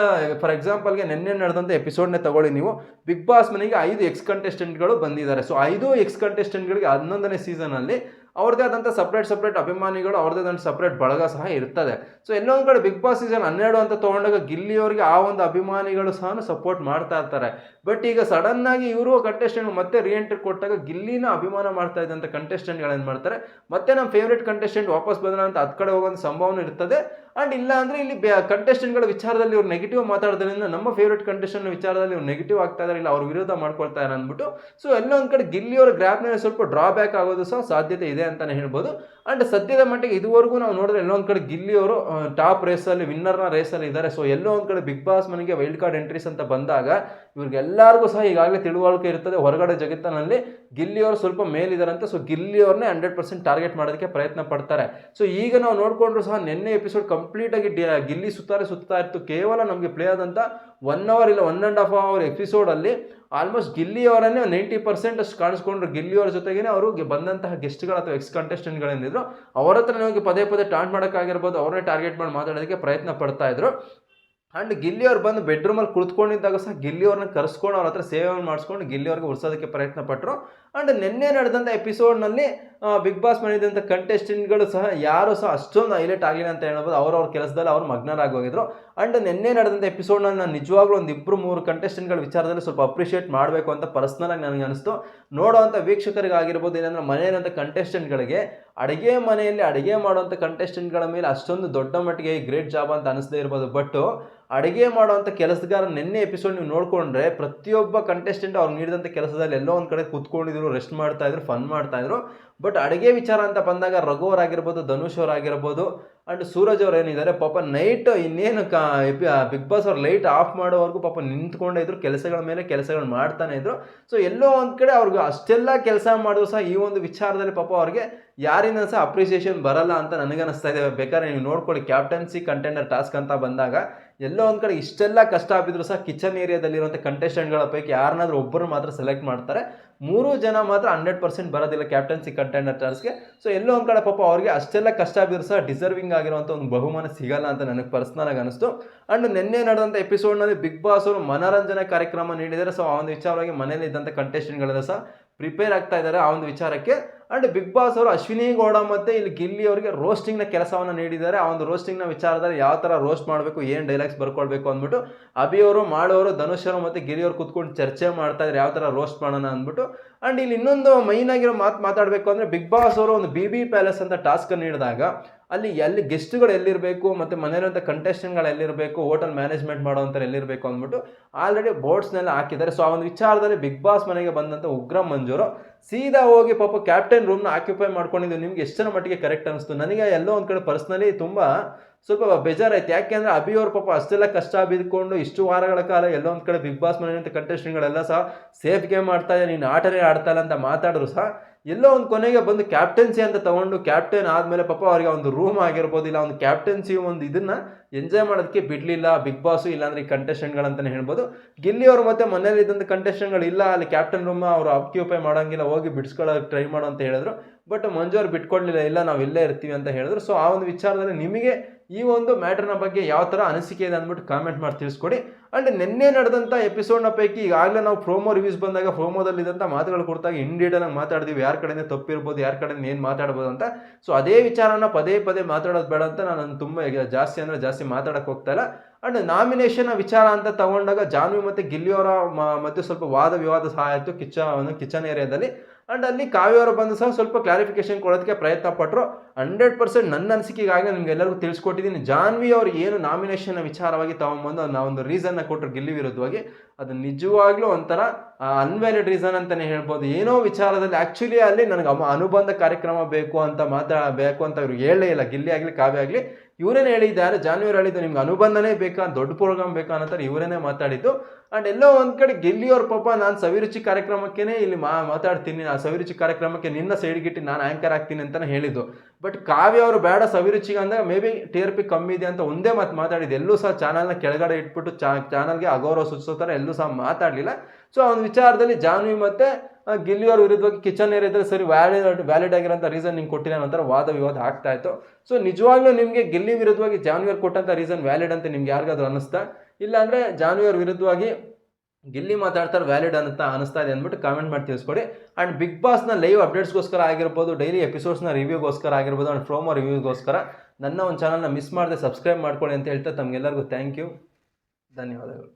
ಫಾರ್ ಎಕ್ಸಾಂಪಲ್ಗೆ ನಿನ್ನೆ ನಡೆದಂಥ ಎಪಿಸೋಡ್ನೇ ತಗೊಳ್ಳಿ ನೀವು. ಬಿಗ್ ಬಾಸ್ ಮನೆಗೆ ಐದು ಎಕ್ಸ್ ಕಂಟೆಸ್ಟೆಂಟ್ಗಳು ಬಂದಿದ್ದಾರೆ. ಸೊ ಐದು ಎಕ್ಸ್ ಕಂಟೆಸ್ಟೆಂಟ್ಗಳಿಗೆ ಹನ್ನೊಂದನೇ ಸೀಸನಲ್ಲಿ ಅವ್ರದ್ದೇ ಆದಂಥ ಸಪ್ರೇಟ್ ಸಪ್ರೇಟ್ ಅಭಿಮಾನಿಗಳು ಅವ್ರದ್ದೇ ಆದಂಥ ಸಪ್ರೇಟ್ ಬಳಗ ಸಹ ಇರ್ತದೆ. ಸೊ ಎಲ್ಲೋ ಒಂದು ಕಡೆ ಬಿಗ್ ಬಾಸ್ ಸೀಸನ್ ಹನ್ನೆರಡು ಅಂತ ತೊಗೊಂಡಾಗ ಗಿಲ್ಲಿಯವರಿಗೆ ಆ ಒಂದು ಅಭಿಮಾನಿಗಳು ಸಹ ಸಪೋರ್ಟ್ ಮಾಡ್ತಾ ಇರ್ತಾರೆ. ಬಟ್ ಈಗ ಸಡನ್ ಆಗಿ ಇವರು ಕಂಟೆಸ್ಟೆಂಟ್ ಮತ್ತೆ ರಿಎಂಟ್ರಿ ಕೊಟ್ಟಾಗ ಗಿಲ್ಲಿನ ಅಭಿಮಾನ ಮಾಡ್ತಾ ಇದ್ದಂಥ ಕಂಟೆಸ್ಟೆಂಟ್ಗಳು ಏನು ಮಾಡ್ತಾರೆ? ಮತ್ತೆ ನಮ್ಮ ಫೇವ್ರೇಟ್ ಕಂಟೆಸ್ಟೆಂಟ್ ವಾಪಸ್ ಬಂದ್ರ ಅಂತ ಅದ್ ಕಡೆ ಹೋಗೋ ಸಂಭಾವನೆ ಇರ್ತದೆ. ಆ್ಯಂಡ್ ಇಲ್ಲ ಅಂದರೆ ಇಲ್ಲಿ ಕಂಟೆಸ್ಟೆಂಟ್ಗಳ ವಿಚಾರದಲ್ಲಿ ಇವ್ರು ನೆಗೆಟಿವ್ ಮಾತಾಡೋದ್ರಿಂದ ನಮ್ಮ ಫೇವ್ರೇಟ್ ಕಂಟೆಸ್ಟೆಂಟ್ ವಿಚಾರದಲ್ಲಿ ಇವ್ರು ನೆಗೆಟಿವ್ ಆಗ್ತಾ ಇದ್ದಾರೆ ಇಲ್ಲ ಅವ್ರ ವಿರೋಧ ಮಾಡ್ಕೊಳ್ತಾ ಇದ್ದಾರೆ ಅಂದ್ಬಿಟ್ಟು ಸೊ ಎಲ್ಲೋ ಒಂದು ಕಡೆ ಗಿಲ್ಲಿಯವರ ಗ್ರಾಪ್ನಲ್ಲಿ ಸ್ವಲ್ಪ ಡ್ರಾಬ್ಯಾಕ್ ಆಗೋದು ಸಹ ಸಾಧ್ಯತೆ ಇದೆ ಅಂತಲೇ ಹೇಳ್ಬೋದು. ಆ್ಯಂಡ್ ಸದ್ಯದ ಮಟ್ಟಿಗೆ ಇದುವರೆಗೂ ನಾವು ನೋಡಿದ್ರೆ ಎಲ್ಲೋ ಒಂದು ಕಡೆ ಗಿಲ್ಲಿಯವರು ಟಾಪ್ ರೇಸಲ್ಲಿ ವಿನ್ನರ್ನ ರೇಸಲ್ಲಿ ಇದ್ದಾರೆ ಸೊ ಎಲ್ಲೋ ಒಂದು ಕಡೆ ಬಿಗ್ ಬಾಸ್ ಮನೆಗೆ ವೈಲ್ಡ್ ಕಾರ್ಡ್ ಎಂಟ್ರೀಸ್ ಅಂತ ಬಂದಾಗ ಇವ್ರಿಗೆಲ್ಲರಿಗೂ ಸಹ ಈಗಾಗಲೇ ತಿಳುವಳಿಕೆ ಇರ್ತದೆ. ಹೊರಗಡೆ ಜಗತ್ತಿನಲ್ಲಿ ಗಿಲ್ಲಿಯವರು ಸ್ವಲ್ಪ ಮೇಲಿದಾರಂತೆ. ಸೊ ಗಿಲ್ಲಿಯವ್ರನ್ನೇ ಹಂಡ್ರೆಡ್ ಪರ್ಸೆಂಟ್ ಟಾರ್ಗೆಟ್ ಮಾಡೋದಕ್ಕೆ ಪ್ರಯತ್ನ ಪಡ್ತಾರೆ. ಸೊ ಈಗ ನಾವು ನೋಡಿಕೊಂಡ್ರು ಸಹ ನಿನ್ನೆ ಎಪಿಸೋಡ್ ಕಂಪ್ಲೀಟಾಗಿ ಆಗಿ ಗಿಲ್ಲಿ ಸುತ್ತಾರೆ ಸುತ್ತಾ ಇತ್ತು. ಕೇವಲ ನಮಗೆ ಪ್ಲೇ ಆದಂತ ಒನ್ ಅವರ್ ಇಲ್ಲ ಒನ್ ಆ್ಯಂಡ್ ಹಾಫ್ ಅವರ್ ಎಪಿಸೋಡಲ್ಲಿ ಆಲ್ಮೋಸ್ಟ್ ಗಿಲ್ಲಿಯವರನ್ನೇ ನೈಂಟಿ ಪರ್ಸೆಂಟ್ ಅಷ್ಟು ಕಾಣಿಸ್ಕೊಂಡ್ರು. ಗಿಲ್ಲಿಯವರ ಜೊತೆಗೇನೆ ಅವರು ಬಂದಂತಹ ಗೆಸ್ಟ್ಗಳು ಅಥವಾ ಎಕ್ಸ್ ಕಂಟೆಸ್ಟೆಂಟ್ಗಳೇನಿದ್ರು ಅವರ ಹತ್ರ ನಮಗೆ ಪದೇ ಪದೇ ಟಾಂಟ್ ಮಾಡೋಕ್ಕಾಗಿರ್ಬೋದು ಅವ್ರನ್ನೇ ಟಾರ್ಗೆಟ್ ಮಾಡಿ ಮಾತಾಡೋದಕ್ಕೆ ಪ್ರಯತ್ನ ಪಡ್ತಾ ಇದ್ರು. ಆ್ಯಂಡ್ ಗಿಲ್ಲಿ ಅವ್ರು ಬಂದು ಬೆಡ್ರೂಮಲ್ಲಿ ಕುಳಿತುಕೊಂಡಿದ್ದಾಗ ಸಹ ಗಿಲ್ಲಿ ಅವ್ರನ್ನ ಕರೆಸ್ಕೊಂಡು ಅವ್ರ ಹತ್ರ ಸೇವೆ ಮಾಡಿಸ್ಕೊಂಡು ಗಿಲ್ಲಿ ಅವ್ರಿಗೆ ಉರ್ಸೋದಕ್ಕೆ ಪ್ರಯತ್ನ ಪಟ್ಟರು ಆ್ಯಂಡ್ ನಿನ್ನೆ ನಡೆದಂಥ ಎಪಿಸೋಡ್ನಲ್ಲಿ ಬಿಗ್ ಬಾಸ್ ಮಾಡಿದಂಥ ಕಂಟೆಸ್ಟೆಂಟ್ಗಳು ಸಹ ಯಾರು ಸಹ ಅಷ್ಟೊಂದು ಹೈಲೈಟ್ ಆಗಲಿಲ್ಲ ಅಂತ ಹೇಳ್ಬೋದು. ಅವ್ರವ್ರ ಕೆಲಸದಲ್ಲಿ ಅವ್ರು ಮಗ್ನರಾಗಿ ಹೋಗಿದ್ರು. ಆ್ಯಂಡ್ ನಿನ್ನೆ ನಡೆದಂಥ ಎಪಿಸೋಡ್ನಲ್ಲಿ ನಾನು ನಿಜವಾಗ್ಲೂ ಒಂದು ಇಬ್ಬರು ಮೂರು ಕಂಟೆಸ್ಟೆಂಟ್ಗಳ ವಿಚಾರದಲ್ಲಿ ಸ್ವಲ್ಪ ಅಪ್ರಿಷಿಯೇಟ್ ಮಾಡಬೇಕು ಅಂತ ಪರ್ಸ್ನಲಾಗಿ ನನಗೆ ಅನಿಸ್ತು. ನೋಡೋವಂಥ ವೀಕ್ಷಕರಿಗಾಗಿರ್ಬೋದು ಏನಂದ್ರೆ ಮನೆಯಲ್ಲಿರುವಂಥ ಕಂಟೆಸ್ಟೆಂಟ್ಗಳಿಗೆ ಅಡುಗೆ ಮನೆಯಲ್ಲಿ ಅಡುಗೆ ಮಾಡುವಂಥ ಕಂಟೆಸ್ಟೆಂಟ್ಗಳ ಮೇಲೆ ಅಷ್ಟೊಂದು ದೊಡ್ಡ ಮಟ್ಟಿಗೆ ಗ್ರೇಟ್ ಜಾಬ್ ಅಂತ ಅನಿಸದೇ ಇರ್ಬೋದು. ಬಟ್ ಅಡುಗೆ ಮಾಡುವಂಥ ಕೆಲಸಗಾರ ನಿನ್ನೆ ಎಪಿಸೋಡ್ ನೀವು ನೋಡಿಕೊಂಡ್ರೆ ಪ್ರತಿಯೊಬ್ಬ ಕಂಟೆಸ್ಟೆಂಟ್ ಅವ್ರು ನೀಡಿದಂಥ ಕೆಲಸದಲ್ಲಿ ಎಲ್ಲೋ ಒಂದು ಕಡೆ ಕೂತ್ಕೊಂಡಿದ್ರು ರೆಸ್ಟ್ ಮಾಡ್ತಾ ಇದ್ರು ಫನ್ ಮಾಡ್ತಾ ಇದ್ರು. ಬಟ್ ಅಡುಗೆ ವಿಚಾರ ಅಂತ ಬಂದಾಗ ರಘು ಅವರಾಗಿರ್ಬೋದು ಧನುಷ್ ಅವರಾಗಿರ್ಬೋದು ಆ್ಯಂಡ್ ಸೂರಜ್ ಅವ್ರು ಏನಿದ್ದಾರೆ, ಪಾಪ ನೈಟ್ ಇನ್ನೇನು ಕಾ ಬಿಗ್ ಬಾಸ್ ಅವ್ರು ಲೈಟ್ ಆಫ್ ಮಾಡೋವರೆಗೂ ಪಾಪ ನಿಂತ್ಕೊಂಡೇ ಇದ್ರು, ಕೆಲಸಗಳ ಮೇಲೆ ಕೆಲಸಗಳು ಮಾಡ್ತಾನೆ ಇದ್ರು. ಸೊ ಎಲ್ಲೋ ಒಂದು ಕಡೆ ಅವ್ರಿಗೆ ಅಷ್ಟೆಲ್ಲ ಕೆಲಸ ಮಾಡಿದ್ರು ಸಹ ಈ ಒಂದು ವಿಚಾರದಲ್ಲಿ ಪಾಪ ಅವ್ರಿಗೆ ಯಾರಿಂದ ಸಹ ಅಪ್ರಿಸಿಯೇಷನ್ ಬರಲ್ಲ ಅಂತ ನನಗನ್ನಿಸ್ತಾ ಇದೆ. ಬೇಕಾದ್ರೆ ನೀವು ನೋಡ್ಕೊಳ್ಳಿ ಕ್ಯಾಪ್ಟನ್ಸಿ ಕಂಟೆಂಡರ್ ಟಾಸ್ಕ್ ಅಂತ ಬಂದಾಗ ಎಲ್ಲೋ ಒಂದು ಕಡೆ ಇಷ್ಟೆಲ್ಲ ಕಷ್ಟ ಆಗಿದ್ರು ಸಹ ಕಿಚನ್ ಏರಿಯಾದಲ್ಲಿರುವಂಥ ಕಂಟೆಸ್ಟೆಂಟ್ಗಳ ಪೈಕಿ ಯಾರನ್ನಾದ್ರೂ ಒಬ್ಬರು ಮಾತ್ರ ಸೆಲೆಕ್ಟ್ ಮಾಡ್ತಾರೆ. ಮೂರು ಜನ ಮಾತ್ರ ಹಂಡ್ರೆಡ್ ಪರ್ಸೆಂಟ್ ಬರೋದಿಲ್ಲ ಕ್ಯಾಪ್ಟನ್ಸಿ ಕಂಟೆಂಡರ್ ಟಾಸ್ಕ್ಗೆ ಸೊ ಎಲ್ಲೋ ಒಂದು ಕಡೆ ಪಾಪ ಅವ್ರಿಗೆ ಅಷ್ಟೆಲ್ಲ ಕಷ್ಟ ಆಗಿದ್ರು ಸಹ ಡಿಸರ್ವಿಂಗ್ ಆಗಿರುವಂಥ ಒಂದು ಬಹುಮಾನ ಸಿಗಲ್ಲ ಅಂತ ನನಗೆ ಪರ್ಸ್ನಲ್ ಆಗಿ ಅನಿಸ್ತು. ಆ್ಯಂಡ್ ನಿನ್ನೆ ನಡೆದಂಥ ಎಪಿಸೋಡ್ನಲ್ಲಿ ಬಿಗ್ ಬಾಸ್ ಅವರು ಮನೋರಂಜನೆ ಕಾರ್ಯಕ್ರಮ ನೀಡಿದರೆ ಸೊ ಆ ಒಂದು ವಿಚಾರವಾಗಿ ಮನೇಲಿ ಇದ್ದಂಥ ಕಂಟೆಸ್ಟೆಂಟ್ಗಳೆಲ್ಲ ಸಹ ಪ್ರಿಪೇರ್ ಆಗ್ತಾ ಇದ್ದಾರೆ ಆ ಒಂದು ವಿಚಾರಕ್ಕೆ. ಆ್ಯಂಡ್ ಬಿಗ್ ಬಾಸ್ ಅವರು ಅಶ್ವಿನಿ ಗೌಡ ಮತ್ತು ಇಲ್ಲಿ ಗಿಲ್ಲಿ ಅವರಿಗೆ ರೋಸ್ಟಿಂಗ್ನ ಕೆಲಸವನ್ನು ನೀಡಿದ್ದಾರೆ. ಆ ಒಂದು ರೋಸ್ಟಿಂಗ್ನ ವಿಚಾರದಲ್ಲಿ ಯಾವ ಥರ ರೋಸ್ಟ್ ಮಾಡಬೇಕು, ಏನು ಡೈಲಾಗ್ಸ್ ಬರ್ಕೊಳ್ಬೇಕು ಅಂದ್ಬಿಟ್ಟು ಅಭಿಯವರು ಮಾಡೋರು ಧನುಷ್ ಅವರು ಮತ್ತು ಗಿರಿ ಅವರು ಕೂತ್ಕೊಂಡು ಚರ್ಚೆ ಮಾಡ್ತಾ ಇದ್ದಾರೆ. ಯಾವ ಥರ ರೋಸ್ಟ್ ಮಾಡೋಣ ಅಂದ್ಬಿಟ್ಟು. ಆ್ಯಂಡ್ ಇಲ್ಲಿ ಇನ್ನೊಂದು ಮೈನ್ ಆಗಿರೋ ಮಾತು ಮಾತಾಡಬೇಕು ಅಂದರೆ ಬಿಗ್ ಬಾಸ್ ಅವರು ಒಂದು ಬಿ ಬಿ ಪ್ಯಾಲೇಸ್ ಅಂತ ಟಾಸ್ಕ್ ನೀಡಿದಾಗ ಅಲ್ಲಿ ಎಲ್ಲಿ ಗೆಸ್ಟ್ಗಳು ಎಲ್ಲಿರಬೇಕು ಮತ್ತು ಮನೆಯಲ್ಲಿರುವಂಥ ಕಂಟೆಸ್ಟೆಂಟ್ಗಳು ಎಲ್ಲಿರಬೇಕು, ಹೋಟೆಲ್ ಮ್ಯಾನೇಜ್ಮೆಂಟ್ ಮಾಡೋವಂಥವ್ರು ಎಲ್ಲಿರಬೇಕು ಅಂದ್ಬಿಟ್ಟು ಆಲ್ರೆಡಿ ಬೋರ್ಡ್ಸ್ನೆಲ್ಲ ಹಾಕಿದ್ದಾರೆ. ಸೊ ಆ ಒಂದು ವಿಚಾರದಲ್ಲಿ ಬಿಗ್ ಬಾಸ್ ಮನೆಗೆ ಬಂದಂಥ ಉಗ್ರ ಮಂಜೂರು ಸೀದಾ ಹೋಗಿ ಪಾಪ ಕ್ಯಾಪ್ಟನ್ ರೂಮ್ನ ಆಕ್ಯುಪೈ ಮಾಡ್ಕೊಂಡಿದ್ದು ನಿಮ್ಗೆ ಎಷ್ಟರ ಮಟ್ಟಿಗೆ ಕರೆಕ್ಟ್ ಅನಿಸ್ತು? ನನಗೆ ಎಲ್ಲೋ ಒಂದು ಕಡೆ ಪರ್ಸ್ನಲಿ ತುಂಬ ಸ್ವಲ್ಪ ಬೇಜಾರಾಯ್ತು. ಯಾಕೆಂದ್ರೆ ಅಭಿ ಅವ್ರ ಪಾಪ ಅಷ್ಟೆಲ್ಲ ಕಷ್ಟ ಬಿದ್ದುಕೊಂಡು ಇಷ್ಟು ವಾರಗಳ ಕಾಲ ಎಲ್ಲೋ ಒಂದು ಕಡೆ ಬಿಗ್ ಬಾಸ್ ಮನೆಯಂಥ ಕಂಟೆಸ್ಟೆಂಟ್ಗಳೆಲ್ಲ ಸಹ ಸೇಫ್ ಗೇಮ್ ಆಡ್ತಾ ನೀನು ಆಟನೇ ಆಡ್ತಾ ಇಲ್ಲ ಅಂತ ಮಾತಾಡಿದ್ರು ಸಹ ಎಲ್ಲೋ ಒಂದು ಕೊನೆಗೆ ಬಂದು ಕ್ಯಾಪ್ಟನ್ಸಿ ಅಂತ ತಗೊಂಡು ಕ್ಯಾಪ್ಟನ್ ಆದಮೇಲೆ ಪಾಪ ಅವರಿಗೆ ಒಂದು ರೂಮ್ ಆಗಿರ್ಬೋದು, ಇಲ್ಲ ಒಂದು ಕ್ಯಾಪ್ಟನ್ಸಿ ಒಂದು ಇದನ್ನ ಎಂಜಾಯ್ ಮಾಡೋದಕ್ಕೆ ಬಿಡಲಿಲ್ಲ ಬಿಗ್ ಬಾಸು ಇಲ್ಲಾಂದ್ರೆ ಈ ಕಂಟೆಸ್ಟೆಂಟ್ಗಳಂತಲೇ ಹೇಳ್ಬೋದು. ಗಿಲ್ಲಿ ಅವರು ಮತ್ತೆ ಮನೇಲಿ ಇದ್ದಂಥ ಕಂಟೆಸ್ಟೆಂಟ್ಗಳು ಇಲ್ಲ, ಅಲ್ಲಿ ಕ್ಯಾಪ್ಟನ್ ರೂಮ್ ಅವರು ಆಕ್ಯುಪೈ ಮಾಡೋಂಗಿಲ್ಲ, ಹೋಗಿ ಬಿಡಿಸ್ಕೊಳ್ಳೋಕೆ ಟ್ರೈ ಮಾಡು ಅಂತ ಹೇಳಿದ್ರು. ಬಟ್ ಮಂಜು ಅವ್ರು ಬಿಟ್ಕೊಡ್ಲಿಲ್ಲ, ಇಲ್ಲ ನಾವು ಇಲ್ಲೇ ಇರ್ತೀವಿ ಅಂತ ಹೇಳಿದ್ರು. ಸೊ ಆ ಒಂದು ವಿಚಾರದಲ್ಲಿ ನಿಮಗೆ ಈ ಒಂದು ಮ್ಯಾಟರ್ನ ಬಗ್ಗೆ ಯಾವ ಥರ ಅನಿಸಿಕೆ ಇದೆ ಅಂದ್ಬಿಟ್ಟು ಕಾಮೆಂಟ್ ಮಾಡಿ ತಿಳಿಸ್ಕೊಡಿ. ಆ್ಯಂಡ್ ನಿನ್ನೆ ನಡೆದಂಥ ಎಪಿಸೋಡ್ನ ಪೈಕಿ ಈಗಾಗಲೇ ನಾವು ಪ್ರೋಮೋ ರಿವ್ಯೂಸ್ ಬಂದಾಗ ಪ್ರೋಮೋದಲ್ಲಿದ್ದಂಥ ಮಾತುಗಳು ಕೊಡ್ತಾಗ ಇನ್ ಡೀಟೇಲಾಗಿ ಮಾತಾಡಿದ್ವಿ ಯಾರ ಕಡೆಯಿಂದ ತಪ್ಪಿರ್ಬೋದು, ಯಾರ ಕಡೆಯಿಂದ ಏನು ಮಾತಾಡ್ಬೋದು ಅಂತ. ಸೊ ಅದೇ ವಿಚಾರನ ಪದೇ ಪದೇ ಮಾತಾಡೋದು ಬೇಡ ಅಂತ ನಾನು ತುಂಬ ಜಾಸ್ತಿ ಅಂದರೆ ಜಾಸ್ತಿ ಮಾತಾಡೋಕ್ಕೆ ಹೋಗ್ತಾ ಇಲ್ಲ. ಆ್ಯಂಡ್ ನಾಮಿನೇಷನ್ ವಿಚಾರ ಅಂತ ತಗೊಂಡಾಗ ಜಾನ್ವಿ ಮತ್ತು ಗಿಲ್ಲಿಯವರ ಮಧ್ಯೆ ಸ್ವಲ್ಪ ವಾದ ವಿವಾದ ಸಹ ಆಯಿತು ಕಿಚ್ಚ ಕಿಚನ್ ಏರಿಯಾದಲ್ಲಿ. ಅಂಡ್ ಅಲ್ಲಿ ಕಾವ್ಯವರು ಬಂದು ಸಹ ಸ್ವಲ್ಪ ಕ್ಲಾರಿಫಿಕೇಶನ್ ಕೊಡೋದಕ್ಕೆ ಪ್ರಯತ್ನ ಪಟ್ಟರು ಹಂಡ್ರೆಡ್ ಪರ್ಸೆಂಟ್ ನನ್ನ ಅನಿಸಿಕೆಗಾಗಿ ನಿಮ್ಗೆ ಎಲ್ಲರಿಗೂ ತಿಳಿಸ್ಕೊಟ್ಟಿದ್ದೀನಿ. ಜಾನ್ವಿ ಅವರು ಏನು ನಾಮಿನೇಷನ್ ವಿಚಾರವಾಗಿ ತಗೊಂಬಂದು ನಾ ಒಂದು ರೀಸನ್ನ ಕೊಟ್ಟರು ಗಿಲ್ಲಿ ವಿರುದ್ಧವಾಗಿ, ಅದು ನಿಜವಾಗ್ಲೂ ಒಂಥರ ಅನ್ವ್ಯಾಲಿಡ್ ರೀಸನ್ ಅಂತಲೇ ಹೇಳ್ಬೋದು. ಏನೋ ವಿಚಾರದಲ್ಲಿ ಆ್ಯಕ್ಚುಲಿ ಅಲ್ಲಿ ನನಗೆ ಅನುಬಂಧ ಕಾರ್ಯಕ್ರಮ ಬೇಕು ಅಂತ ಮಾತಾಡಬೇಕು ಅಂತ ಅವ್ರಿಗೆ ಹೇಳಲೇ ಇಲ್ಲ. ಗಿಲ್ಲಿ ಆಗಲಿ, ಕಾವ್ಯ ಆಗಲಿ ಇವರೇನೇ ಹೇಳಿದ್ದಾರೆ ಜಾನ್ವರಿ ಹೇಳಿದ್ದು ನಿಮ್ಗೆ ಅನುಬಂಧನೇ ಬೇಕಾ, ದೊಡ್ಡ ಪ್ರೋಗ್ರಾಮ್ ಬೇಕಾ ಅಂತಾರೆ ಇವರೇನೇ ಮಾತಾಡಿದ್ದು. ಆ್ಯಂಡ್ ಎಲ್ಲೋ ಒಂದು ಕಡೆ ಗೆಲ್ಲಿಯೋರ್ ಪಾಪ, ನಾನು ಸವಿರುಚಿ ಕಾರ್ಯಕ್ರಮಕ್ಕೇ ಇಲ್ಲಿ ಮಾ, ಮಾತಾಡ್ತೀನಿ, ಆ ಸವಿರುಚಿ ಕಾರ್ಯಕ್ರಮಕ್ಕೆ ನಿನ್ನ ಸೈಡ್ಗಿಟ್ಟು ನಾನು ಆ್ಯಂಕರ್ ಆಗ್ತೀನಿ ಅಂತಲೇ ಹೇಳಿದ್ದು. ಬಟ್ ಕಾವ್ಯ ಅವರು ಬೇಡ ಸವಿರುಚಿಗೆ ಅಂದಾಗ maybe T R P ಕಮ್ಮಿ ಇದೆ ಅಂತ ಒಂದೇ ಮಾತು ಮಾತಾಡಿದ್ದು. ಎಲ್ಲೂ ಸಹ ಚಾನಲ್ನ ಕೆಳಗಡೆ ಇಟ್ಬಿಟ್ಟು ಚಾ ಚಾನಲ್ಗೆ ಅಗೌರವ ಸೂಚಿಸೋ ಥರ ಎಲ್ಲೂ ಸಹ ಮಾತಾಡಲಿಲ್ಲ. ಸೊ ಒಂದು ವಿಚಾರದಲ್ಲಿ ಜಾನ್ವಿ ಮತ್ತು ಗಿಲ್ಲಿಯವ್ರ ವಿರುದ್ಧವಾಗಿ ಕಿಚನ್ ಏರಿಯಾದಲ್ಲಿ ಸರಿ ವ್ಯಾಲಿಡ್ ವ್ಯಾಲಿಡ್ ಆಗಿರೋಂಥ ರೀಸನ್ ನಿಮ್ಗೆ ಕೊಟ್ಟಿಲ್ಲ ನಂತರ ವಾದ ವಿವಾದ ಆಗ್ತಾ ಇತ್ತು. ಸೊ ನಿಜವಾಗ್ಲೂ ನಿಮಗೆ ಗಿಲ್ಲಿ ವಿರುದ್ಧವಾಗಿ ಜಾನ್ವಿಯರ್ ಕೊಟ್ಟಂಥ ರೀಸನ್ ವ್ಯಾಲಿಡ್ ಅಂತ ನಿಮ್ಗೆ ಯಾರಿಗಾದ್ರೂ ಅನ್ನಿಸ್ತಾ? ಇಲ್ಲಾಂದರೆ ಜಾನ್ವಿಯರ್ ವಿರುದ್ಧವಾಗಿ ಗಿಲ್ಲಿ ಮಾತಾಡ್ತಾರೆ ವ್ಯಾಲಿಡ್ ಅಂತ ಅನಿಸ್ತಾ ಇದೆ ಅಂದ್ಬಿಟ್ಟು ಕಾಮೆಂಟ್ ಮಾಡಿ ತಿಳಿಸ್ಕೊಡಿ. ಆ್ಯಂಡ್ ಬಿಗ್ ಬಾಸ್ನ ಲೈವ್ ಅಪ್ಡೇಟ್ಸ್ಗೋಸ್ಕರ ಆಗಿರ್ಬೋದು ಡೈಲಿ ಎಪಿಸೋಡ್ಸ್ನ ರಿವ್ಯೂಗೋಸ್ಕರ ಆಗಿರ್ಬೋದು ಆ್ಯಂಡ್ ಫ್ರೋಮೋ ರಿವ್ಯೂಗೋಸ್ಕರ ನನ್ನ ಒಂದು ಚಾನಲ್ನ ಮಿಸ್ ಮಾಡದೆ ಸಬ್ಸ್ಕ್ರೈಬ್ ಮಾಡ್ಕೊಳ್ಳಿ ಅಂತ ಹೇಳ್ತಾ ತಮಗೆಲ್ಲರಿಗೂ ಥ್ಯಾಂಕ್ ಯು ಧನ್ಯವಾದಗಳು.